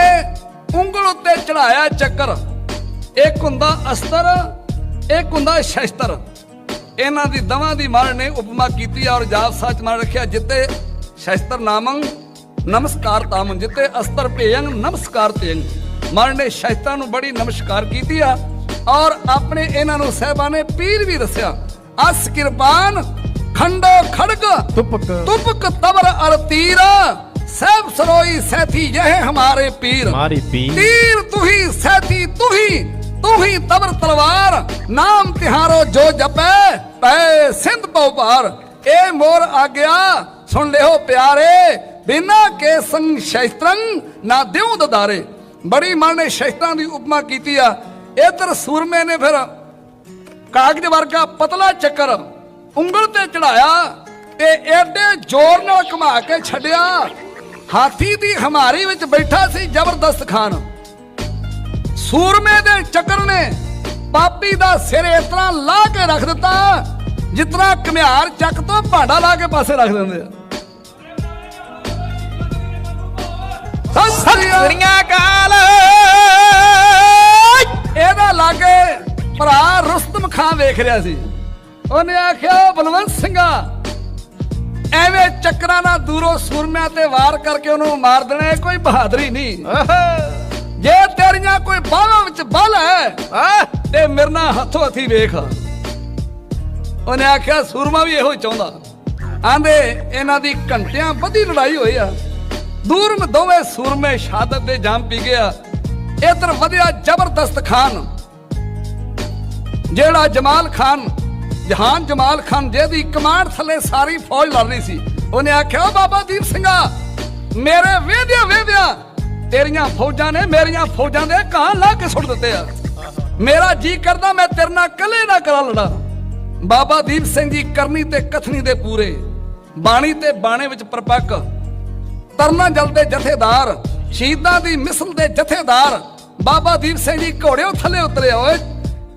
ਉਂਗਲ ਉੱਤੇ ਚੜਾਇਆ ਚੱਕਰ। ਇੱਕ ਹੁੰਦਾ ਅਸਤਰ, ਇੱਕ ਹੁੰਦਾ ਸ਼ਸਤਰ। ਇਹਨਾਂ ਦੀ ਦਵਾਂ ਦੀ ਮਾਰ ਨੇ ਉਪਮਾ ਕੀਤੀ ਔਰ ਜਾਪ ਸੱਚ ਮਾਰ ਰੱਖਿਆ ਜਿੱਤੇ ਸ਼ਸਤਰ ਨਾਮੰ ਨਮਸਕਾਰ ਤਾਮੰ ਜਿੱਤੇ ਅਸਤਰ ਭੇਯੰ ਨਮਸਕਾਰ ਤੇਯੰ। ਮਾਰ ਨੇ ਸ਼ਸਤਰਾਂ ਨੂੰ ਬੜੀ ਨਮਸਕਾਰ ਕੀਤੀ ਆ ਔਰ ਆਪਣੇ ਇਹਨਾਂ ਨੂੰ ਸਹਿਬਾਂ ਨੇ ਪੀਰ ਵੀ ਦੱਸਿਆ ਅਸ ਕਿਰਪਾਨ ਖੰਡੋ ਖੜਗ ਤੁਪਕ। ਤੁਪਕ ਤਬਰ ਅਰ ਤੀਰ ਸਹਿਬ ਸਰੋਈ ਸੈਥੀ ਇਹ ਹਮਾਰੇ ਪੀਰ। ਮਾਰੀ ਪੀ ਤੀਰ ਤੁਹੀ ਸੈਥੀ ਤੁਹੀ ਤੁਹੀ ਤਬਰ ਤਲਵਾਰ ਨਾਮ ਤਿਹਾਰੋ ਜੋ ਜਪੈ ਪੈ ਸਿੰਧ ਪਉ ਪਾਰ ਇਹ ਮੋਰ ਆਗਿਆ ਸੁਣ ਲਿਓ ਪਿਆਰੇ ਬਿਨਾ ਕੇ ਸੰਗ ਸ਼ੈਸਤਰੰ ਨਾ ਦਿਉ ਦਦਾਰੇ। ਬੜੀ ਮਨ ਨੇ ਸ਼ੈਸਤਰਾਂ ਦੀ ਉਪਮਾ ਕੀਤੀ ਆ। ਇਧਰ ਸੂਰਮੇ ਨੇ ਫਿਰ ਕਾਗਜ਼ ਵਰਗਾ ਪਤਲਾ ਚੱਕਰ ਉਂਗਲ ਤੇ ਚੜਾਇਆ ਤੇ ਐਡੇ ਜ਼ੋਰ ਨਾਲ ਘੁਮਾ ਕੇ ਛੱਡਿਆ। ਹਾਥੀ ਦੀ ਹਮਾਰੀ ਵਿੱਚ ਬੈਠਾ ਸੀ ਜ਼ਬਰਦਸਤ ਖਾਨ। ਸੂਰਮੇ ਦੇ ਚੱਕਰ ਨੇ ਪਾਪੀ ਦਾ ਸਿਰ ਇਸ ਤਰ੍ਹਾਂ ਲਾ ਕੇ ਰੱਖ ਦਿੱਤਾ, ਜਿਸ ਤਰ੍ਹਾਂ ਘਮਿਆਰ ਚੱਕ ਤੋਂ ਭਾਂਡਾ ਲਾ ਕੇ ਪਾਸੇ ਰੱਖ ਦਿੰਦੇ ਆ। ਸਤਿ ਸ੍ਰੀ ਅਕਾਲ। ਇਹਦਾ ਲਾਗੇ ਭਰਾ ਰੁਸਤਮ ਖਾਨ ਵੇਖ ਰਿਹਾ ਸੀ। ਉਹਨੇ ਆਖਿਆ ਬਲਵੰਤ ਸਿੰਘਾ ਐਵੇਂ ਚੱਕਰਾਂ ਨਾਲ ਦੂਰੋਂ ਸੂਰਮਿਆਂ ਤੇ ਵਾਰ ਕਰਕੇ ਉਹਨੂੰ ਮਾਰ ਦੇਣਾ ਇਹ ਕੋਈ ਬਹਾਦਰੀ ਨਹੀਂ। ਜੇ ਤੇਰੀਆਂ ਕੋਈ ਬਾਹਾਂ ਵਿੱਚ ਬਲ ਹੈ ਤੇ ਮੇਰੇ ਨਾਲ ਹੱਥੋਂ ਹੱਥੀ ਵੇਖ। ਉਹਨੇ ਆਖਿਆ ਸੂਰਮਾ ਵੀ ਇਹੋ ਚਾਹੁੰਦਾ। ਆਂਦੇ ਇਹਨਾਂ ਦੀ ਘੰਟਿਆਂ ਵਧੀ ਲੜਾਈ ਹੋਈ ਆ। ਦੂਰ ਦੋਵੇਂ ਸੂਰਮੇ ਸ਼ਹਾਦਤ ਦੇ ਜਾਮ ਪੀ ਗਿਆ। ਇਧਰ ਵਧਿਆ ਜ਼ਬਰਦਸਤ ਖਾਨ। ਜਿਹੜਾ ਜਮਾਲ ਖਾਨ, ਜਹਾਨ ਜਮਾਲ ਖਾਨ ਜਿਹਦੀ ਕਮਾਂਡ ਥੱਲੇ ਸਾਰੀ ਫੌਜ ਲੜ ਰਹੀ ਸੀ, ਉਹਨੇ ਆਖਿਆ "ਓ ਬਾਬਾ ਦੀਪ ਸਿੰਘਾ ਮੇਰੇ ਵੇਦਿਆ ਵੇਦਿਆ, ਤੇਰੀਆਂ ਫੌਜਾਂ ਨੇ ਮੇਰੀਆਂ ਫੌਜਾਂ ਦੇ ਕਾਂ ਲਾ ਕੇ ਸੁੱਟ ਦਿੱਤੇ ਆ। ਮੇਰਾ ਜੀ ਕਰਦਾ, ਮੈਂ ਤੇਰੇ ਨਾਲ ਕੱਲੇ ਨਾ ਕਰਾ ਲੜਾ। ਬਾਬਾ ਦੀਪ ਸਿੰਘ ਜੀ ਕਰਨੀ ਤੇ ਕਥਨੀ ਦੇ ਪੂਰੇ, ਬਾਣੀ ਤੇ ਬਾਣੇ ਵਿੱਚ ਪਰਪੱਕ ਤਰਨਾ ਜਲ ਦੇ ਜਥੇਦਾਰ ਸ਼ਹੀਦਾਂ ਦੀ ਮਿਸਲ ਦੇ ਜਥੇਦਾਰ ਬਾਬਾ ਦੀਪ ਸਿੰਘ ਜੀ ਘੋੜਿਓ ਥੱਲੇ ਉਤਰੇ ਓਏ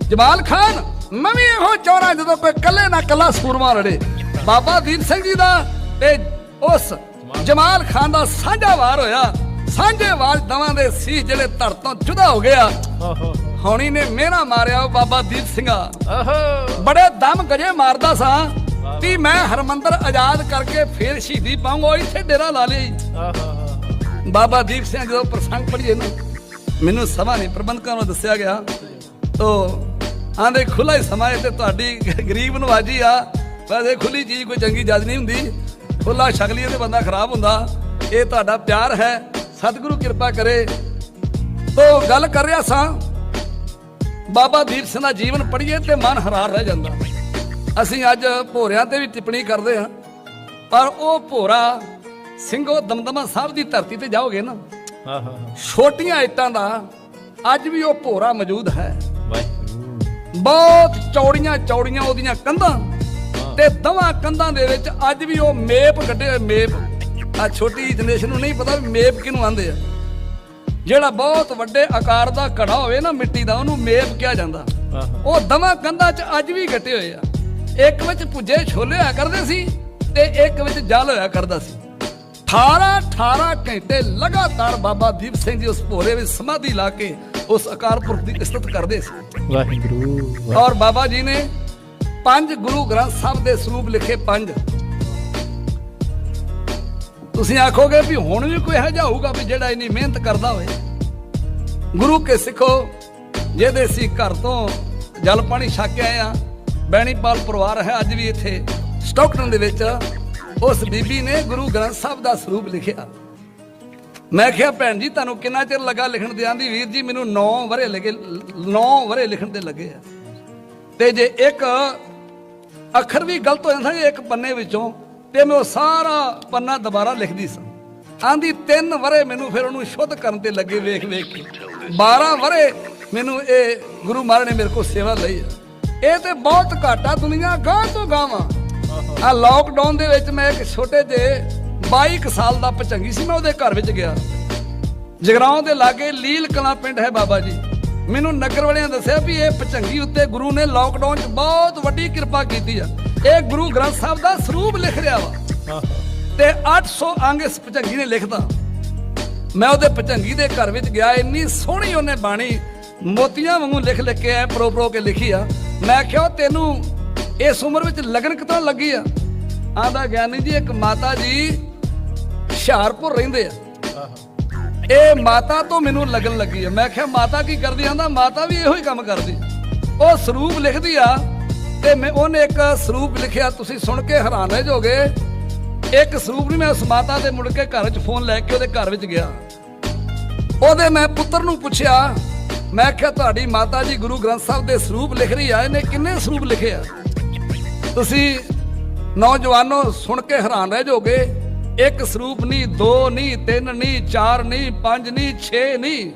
ਜਮਾਲ ਖਾਨ ਮੈਂ ਵੀ ਇਹੋ ਚਾਹਣਾ ਜਦੋਂ ਕੋਈ ਕੱਲੇ ਨਾ ਕੱਲਾ ਸੂਰਮਾ ਲੜੇ ਬਾਬਾ ਦੀਪ ਸਿੰਘ ਜੀ ਦਾ ਤੇ ਉਸ ਜਮਾਲ ਖਾਨ ਦਾ ਸਾਂਝਾ ਵਾਰ ਹੋਇਆ। ਸਾਂਝੇ ਵਾਰ ਦਵਾਂ ਦੇ ਸੀ ਜਿਹੜੇ ਧੜ ਤੋਂ ਜੁਦਾ ਹੋ ਗਿਆ। ਹੌਣੀ ਨੇ ਮਿਹਣਾ ਮਾਰਿਆ ਉਹ ਬਾਬਾ ਦੀਪ ਸਿੰਘਾ। ਆਹੋ। ਬੜੇ ਦਮ ਗਜੇ ਮਾਰਦਾ ਸਾਂ। ਕਿ ਮੈਂ ਹਰਮੰਦਰ ਆਜ਼ਾਦ ਕਰਕੇ ਫੇਰ ਸ਼ਹੀਦੀ ਪਾਉਂਗਾ ਇੱਥੇ ਡੇਰਾ ਲਾ ਲਈ ਬਾਬਾ ਦੀਪ ਸਿੰਘ ਜਦੋਂ ਪ੍ਰਸੰਗ ਪੜ੍ਹੀਏ ਨਾ, ਮੈਨੂੰ ਸਮਾਂ ਨਹੀਂ, ਪ੍ਰਬੰਧਕਾਂ ਨੂੰ ਦੱਸਿਆ ਗਿਆ। ਤੋ ਆਂਦੇ ਖੁੱਲਾ ਹੀ ਸਮਾਂ ਤੇ ਤੁਹਾਡੀ ਗਰੀਬ ਨਵਾਜੀ ਆ। ਵੈਸੇ ਖੁੱਲੀ ਚੀਜ਼ ਕੋਈ ਚੰਗੀ ਜੱਜ ਨਹੀਂ ਹੁੰਦੀ। ਖੁੱਲਾ ਸ਼ਕਲੀਏ ਤੇ ਬੰਦਾ ਖਰਾਬ ਹੁੰਦਾ। ਇਹ ਤੁਹਾਡਾ ਪਿਆਰ ਹੈ, ਸਤਿਗੁਰੂ ਕਿਰਪਾ ਕਰੇ। ਤੋ ਗੱਲ ਕਰ ਰਿਹਾ ਸਾਂ, ਬਾਬਾ ਦੀਪ ਸਿੰਘ ਦਾ ਜੀਵਨ ਪੜ੍ਹੀਏ ਤੇ ਮਨ ਹਰਾਰ ਰਹਿ ਜਾਂਦਾ। ਅਸੀਂ ਅੱਜ ਭੋਰਿਆਂ ਤੇ ਵੀ ਟਿੱਪਣੀ ਕਰਦੇ ਹਾਂ। ਪਰ ਉਹ ਭੋਰਾ ਸਿੰਘੋ ਦਮਦਮਾ ਸਾਹਿਬ ਦੀ ਧਰਤੀ ਤੇ ਜਾਓਗੇ ਨਾ। ਆਹਾ ਛੋਟੀਆਂ ਇੱਟਾਂ ਦਾ ਅੱਜ ਵੀ ਉਹ ਭੋਰਾ ਮੌਜੂਦ ਹੈ। ਬਹੁਤ ਚੌੜੀਆਂ ਚੌੜੀਆਂ ਉਹਦੀਆਂ ਕੰਧਾਂ ਤੇ ਦਵਾਂ ਕੰਧਾਂ ਦੇ ਵਿੱਚ ਅੱਜ ਵੀ ਉਹ ਮੇਪ ਕੱਢੇ ਹੋਏ ਮੇਪ। ਆ ਛੋਟੀ ਜਨਰੇਸ਼ਨ ਨੂੰ ਨਹੀਂ ਪਤਾ ਮੇਪ ਕਿਹਨੂੰ ਆਂਦੇ ਆ। ਜਿਹੜਾ ਬਹੁਤ ਵੱਡੇ ਆਕਾਰ ਦਾ ਘੜਾ ਹੋਵੇ ਨਾ ਮਿੱਟੀ ਦਾ ਉਹਨੂੰ ਮੇਪ ਕਿਹਾ ਜਾਂਦਾ। ਉਹ ਦਵਾਂ ਕੰਧਾਂ 'ਚ ਅੱਜ ਵੀ ਗੱਟੇ ਹੋਏ ਆ। ਇੱਕ ਵਿੱਚ ਪੁੱਜੇ ਛੋਲੇ ਹੋਇਆ ਕਰਦੇ ਸੀ ਤੇ ਇੱਕ ਵਿੱਚ ਜਲ ਹੋਇਆ ਕਰਦਾ ਸੀ। 18 18 ਘੰਟੇ ਲਗਾਤਾਰ ਬਾਬਾ ਦੀਪ ਸਿੰਘ ਜੀ ਉਸ ਭੋਰੇ ਵਿੱਚ ਸਮਾਧੀ ਲਾ ਕੇ ਉਸ ਅਕਾਲ ਪੁਰਖ ਦੀ ਇਸਤਤ ਕਰਦੇ ਸੀ। ਵਾਹਿਗੁਰੂ ਵਾਹਿ- ਔਰ ਬਾਬਾ ਜੀ ਨੇ ਪੰਜ ਗੁਰੂ ਗ੍ਰੰਥ ਸਾਹਿਬ ਦੇ ਸਰੂਪ ਲਿਖੇ ਪੰਜ। ਤੁਸੀਂ ਆਖੋਗੇ ਵੀ ਹੁਣ ਵੀ ਕੋਈ ਇਹੋ ਜਿਹਾ ਹੋਊਗਾ ਵੀ ਜਿਹੜਾ ਇੰਨੀ ਮਿਹਨਤ ਕਰਦਾ ਹੋਵੇ। ਗੁਰੂ ਕੇ ਸਿੱਖੋ ਜਿਹਦੇ ਸੀ ਘਰ ਤੋਂ ਜਲ ਪਾਣੀ ਛਕ ਕੇ ਆਏ ਆ ਬੈਣੀਪਾਲ ਪਰਿਵਾਰ ਹੈ ਅੱਜ ਵੀ ਇੱਥੇ। ਸਟਾਕਟਨ ਦੇ ਵਿੱਚ ਉਸ ਬੀਬੀ ਨੇ ਗੁਰੂ ਗ੍ਰੰਥ ਸਾਹਿਬ ਦਾ ਸਰੂਪ ਲਿਖਿਆ। ਮੈਂ ਕਿਹਾ, ਭੈਣ ਜੀ, ਤੁਹਾਨੂੰ ਕਿੰਨਾ ਚਿਰ ਲੱਗਾ ਲਿਖਣ ਦੇ? ਆਂਦੀ ਵੀਰ ਜੀ, ਮੈਨੂੰ 9 ਵਰੇ ਲੱਗੇ 9 ਵਰੇ ਲਿਖਣ ਦੇ ਲੱਗੇ ਆ। ਤੇ ਜੇ ਇੱਕ ਅੱਖਰ ਵੀ ਗਲਤ ਹੋ ਜਾਂਦਾ ਸੀ ਇੱਕ ਪੰਨੇ ਵਿੱਚੋਂ, ਤੇ ਮੈਂ ਉਹ ਸਾਰਾ ਪੰਨਾ ਦੁਬਾਰਾ ਲਿਖਦੀ ਸਾਂ। ਆਂਦੀ, ਤਿੰਨ ਵਰੇ ਮੈਨੂੰ ਫਿਰ ਉਹਨੂੰ ਸ਼ੁੱਧ ਕਰਨ ਤੇ ਲੱਗੇ ਵੇਖ ਵੇਖ ਕੇ। 12 ਵਰੇ ਮੈਨੂੰ ਇਹ ਗੁਰੂ ਮਹਾਰਾਜ ਨੇ ਮੇਰੇ ਕੋਲ ਸੇਵਾ ਲਈ ਆ। ਇਹ ਤੇ ਬਹੁਤ ਘਾਟਾ ਦੁਨੀਆ ਗਾਂ ਤੋਂ ਗਾਵਾਂ ਆ। ਲਾਕਡਾਊਨ ਦੇ ਵਿੱਚ ਮੈਂ ਇੱਕ ਛੋਟੇ ਜਿਹੇ 22 ਕੁ ਸਾਲ ਦਾ ਪਚੰਗੀ ਸੀ ਮੈਂ ਉਹਦੇ ਘਰ ਵਿੱਚ ਗਿਆ। ਜਗਰਾਉਂ ਦੇ ਲਾਗੇ ਲੀਲ ਕਲਾਂ ਪਿੰਡ ਹੈ ਬਾਬਾ ਜੀ। ਮੈਨੂੰ ਨਗਰ ਵਾਲਿਆਂ ਦੱਸਿਆ ਵੀ ਇਹ ਪਚੰਗੀ ਉੱਤੇ ਗੁਰੂ ਨੇ ਲਾਕਡਾਊਨ 'ਚ ਬਹੁਤ ਵੱਡੀ ਕਿਰਪਾ ਕੀਤੀ ਆ। ਇਹ ਗੁਰੂ ਗ੍ਰੰਥ ਸਾਹਿਬ ਦਾ ਸਰੂਪ ਲਿਖ ਰਿਹਾ ਵਾ। ਤੇ 800 ਅੰਗ ਇਸ ਪਚੰਗੀ ਨੇ ਲਿਖਦਾ ਮੈਂ ਉਹਦੇ ਪਚੰਗੀ ਦੇ ਘਰ ਵਿੱਚ ਗਿਆ ਇੰਨੀ ਸੋਹਣੀ ਉਹਨੇ ਬਾਣੀ ਮੋਤੀਆਂ ਵਾਂਗੂ ਲਿਖ ਲਿਖ ਕੇ ਐ ਪ੍ਰੋ ਪ੍ਰੋ ਕੇ ਲਿਖੀ ਆ। ਮੈਂ ਕਿਹਾ ਤੈਨੂੰ ਇਸ ਉਮਰ ਵਿੱਚ ਲਗਨ ਕਿਤੋਂ ਲੱਗੀ ਆ? ਆਂਦਾ ਗਿਆਨੀ ਜੀ, ਇੱਕ ਮਾਤਾ ਜੀ ਹੁਸ਼ਿਆਰਪੁਰ ਰਹਿੰਦੇ ਆ। ਇਹ ਮਾਤਾ ਤੋਂ ਮੈਨੂੰ ਲੱਗਣ ਲੱਗੀ ਆ। ਮੈਂ ਕਿਹਾ, ਮਾਤਾ ਕੀ ਕਰਦੀ? ਆਂਦਾ ਮਾਤਾ ਵੀ ਇਹੋ ਹੀ ਕੰਮ ਕਰਦੀ। ਉਹ ਸਰੂਪ ਲਿਖਦੀ ਆ ਤੇ ਮੈਂ, ਉਹਨੇ ਇੱਕ ਸਰੂਪ ਲਿਖਿਆ, ਤੁਸੀਂ ਸੁਣ ਕੇ ਹੈਰਾਨ ਰਹਿ ਜਾਓਗੇ। ਇੱਕ ਸਰੂਪ ਨਹੀਂ ਮੈਂ ਉਸ ਮਾਤਾ ਦੇ ਮੁੜ ਕੇ ਘਰ ਵਿੱਚ ਫੋਨ ਲੈ ਕੇ ਉਹਦੇ ਘਰ ਵਿੱਚ ਗਿਆ। ਉਹਦੇ ਮੈਂ ਪੁੱਤਰ ਨੂੰ ਪੁੱਛਿਆ ਮੈਂ ਕਿਹਾ ਤੁਹਾਡੀ ਮਾਤਾ ਜੀ ਗੁਰੂ ਗ੍ਰੰਥ ਸਾਹਿਬ ਦੇ ਸਰੂਪ ਲਿਖ ਰਹੀ ਆ, ਇਹਨੇ ਕਿੰਨੇ ਸਰੂਪ ਲਿਖੇ ਆ? ਤੁਸੀਂ ਨੌਜਵਾਨੋ ਸੁਣ ਕੇ ਹੈਰਾਨ ਰਹਿ ਜਾਓਗੇ, ਇੱਕ ਸਰੂਪ ਨਹੀਂ ਦੋ ਨਹੀਂ ਤਿੰਨ ਨਹੀਂ ਚਾਰ ਨਹੀਂ ਪੰਜ ਨਹੀਂ ਛੇ ਨਹੀਂ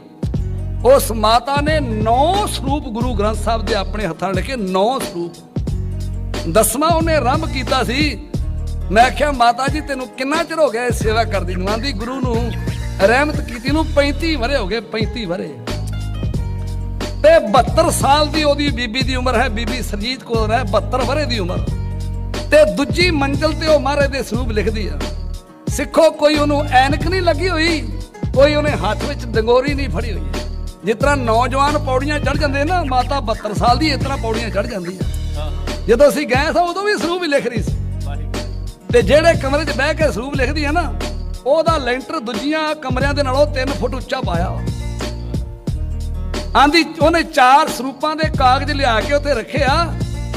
ਉਸ ਮਾਤਾ ਨੇ ਨੌ ਸਰੂਪ ਗੁਰੂ ਗ੍ਰੰਥ ਸਾਹਿਬ ਦੇ ਆਪਣੇ ਹੱਥਾਂ ਲਿਖੇ, ਨੌ ਸਰੂਪ। ਦਸਵਾਂ ਉਹਨੇ ਆਰੰਭ ਕੀਤਾ ਸੀ, ਮੈਂ ਕਿਹਾ ਮਾਤਾ ਜੀ, ਤੈਨੂੰ ਕਿੰਨਾ ਚਿਰ ਹੋ ਗਿਆ ਇਹ ਸੇਵਾ ਕਰਦੀ? ਨੂੰ ਆਂਦੀ ਗੁਰੂ ਨੂੰ ਰਹਿਮਤ ਕੀਤੀ ਨੂੰ 35 ਵਰੇ ਹੋ ਗਏ 35 ਵਰੇ ਤੇ 72 ਸਾਲ ਦੀ ਉਹਦੀ ਬੀਬੀ ਦੀ ਉਮਰ ਹੈ, ਬੀਬੀ ਸਰਜੀਤ ਕੌਰ ਹੈ 72 ਵਰੇ ਦੀ ਉਮਰ। ਤੇ ਦੂਜੀ ਮੰਜ਼ਲ ਤੇ ਉਹ ਮਹਾਰਾਜ ਦੇ ਸਰੂਪ ਲਿਖਦੀ ਆ, ਸਿੱਖੋ, ਕੋਈ ਉਹਨੂੰ ਐਨਕ ਨਹੀਂ ਲੱਗੀ ਹੋਈ, ਕੋਈ ਉਹਨੇ ਹੱਥ ਵਿੱਚ ਡੰਗੋਰੀ ਨਹੀਂ ਫੜੀ ਹੋਈ। ਜਿਸ ਤਰ੍ਹਾਂ ਨੌਜਵਾਨ ਪੌੜੀਆਂ ਚੜ ਜਾਂਦੇ ਨਾ, ਮਾਤਾ 72 ਸਾਲ ਦੀ, ਇਸ ਤਰ੍ਹਾਂ ਪੌੜੀਆਂ ਚੜ ਜਾਂਦੀ ਆ। ਜਦੋਂ ਅਸੀਂ ਗਏ ਸਾਂ, ਉਦੋਂ ਵੀ ਸਰੂਪ ਹੀ ਲਿਖ ਰਹੀ ਸੀ। ਤੇ ਜਿਹੜੇ ਕਮਰੇ 'ਚ ਬਹਿ ਕੇ ਸਰੂਪ ਲਿਖਦੀ ਆ ਨਾ, ਉਹਦਾ ਲੈਂਟਰ ਦੂਜੀਆਂ ਕਮਰਿਆਂ ਦੇ ਨਾਲੋਂ 3 ਫੁੱਟ ਉੱਚਾ ਪਾਇਆ ਵਾ। ਆਂਦੀ, ਉਹਨੇ ਚਾਰ ਸਰੂਪਾਂ ਦੇ ਕਾਗਜ਼ ਲਿਆ ਕੇ ਉੱਥੇ ਰੱਖਿਆ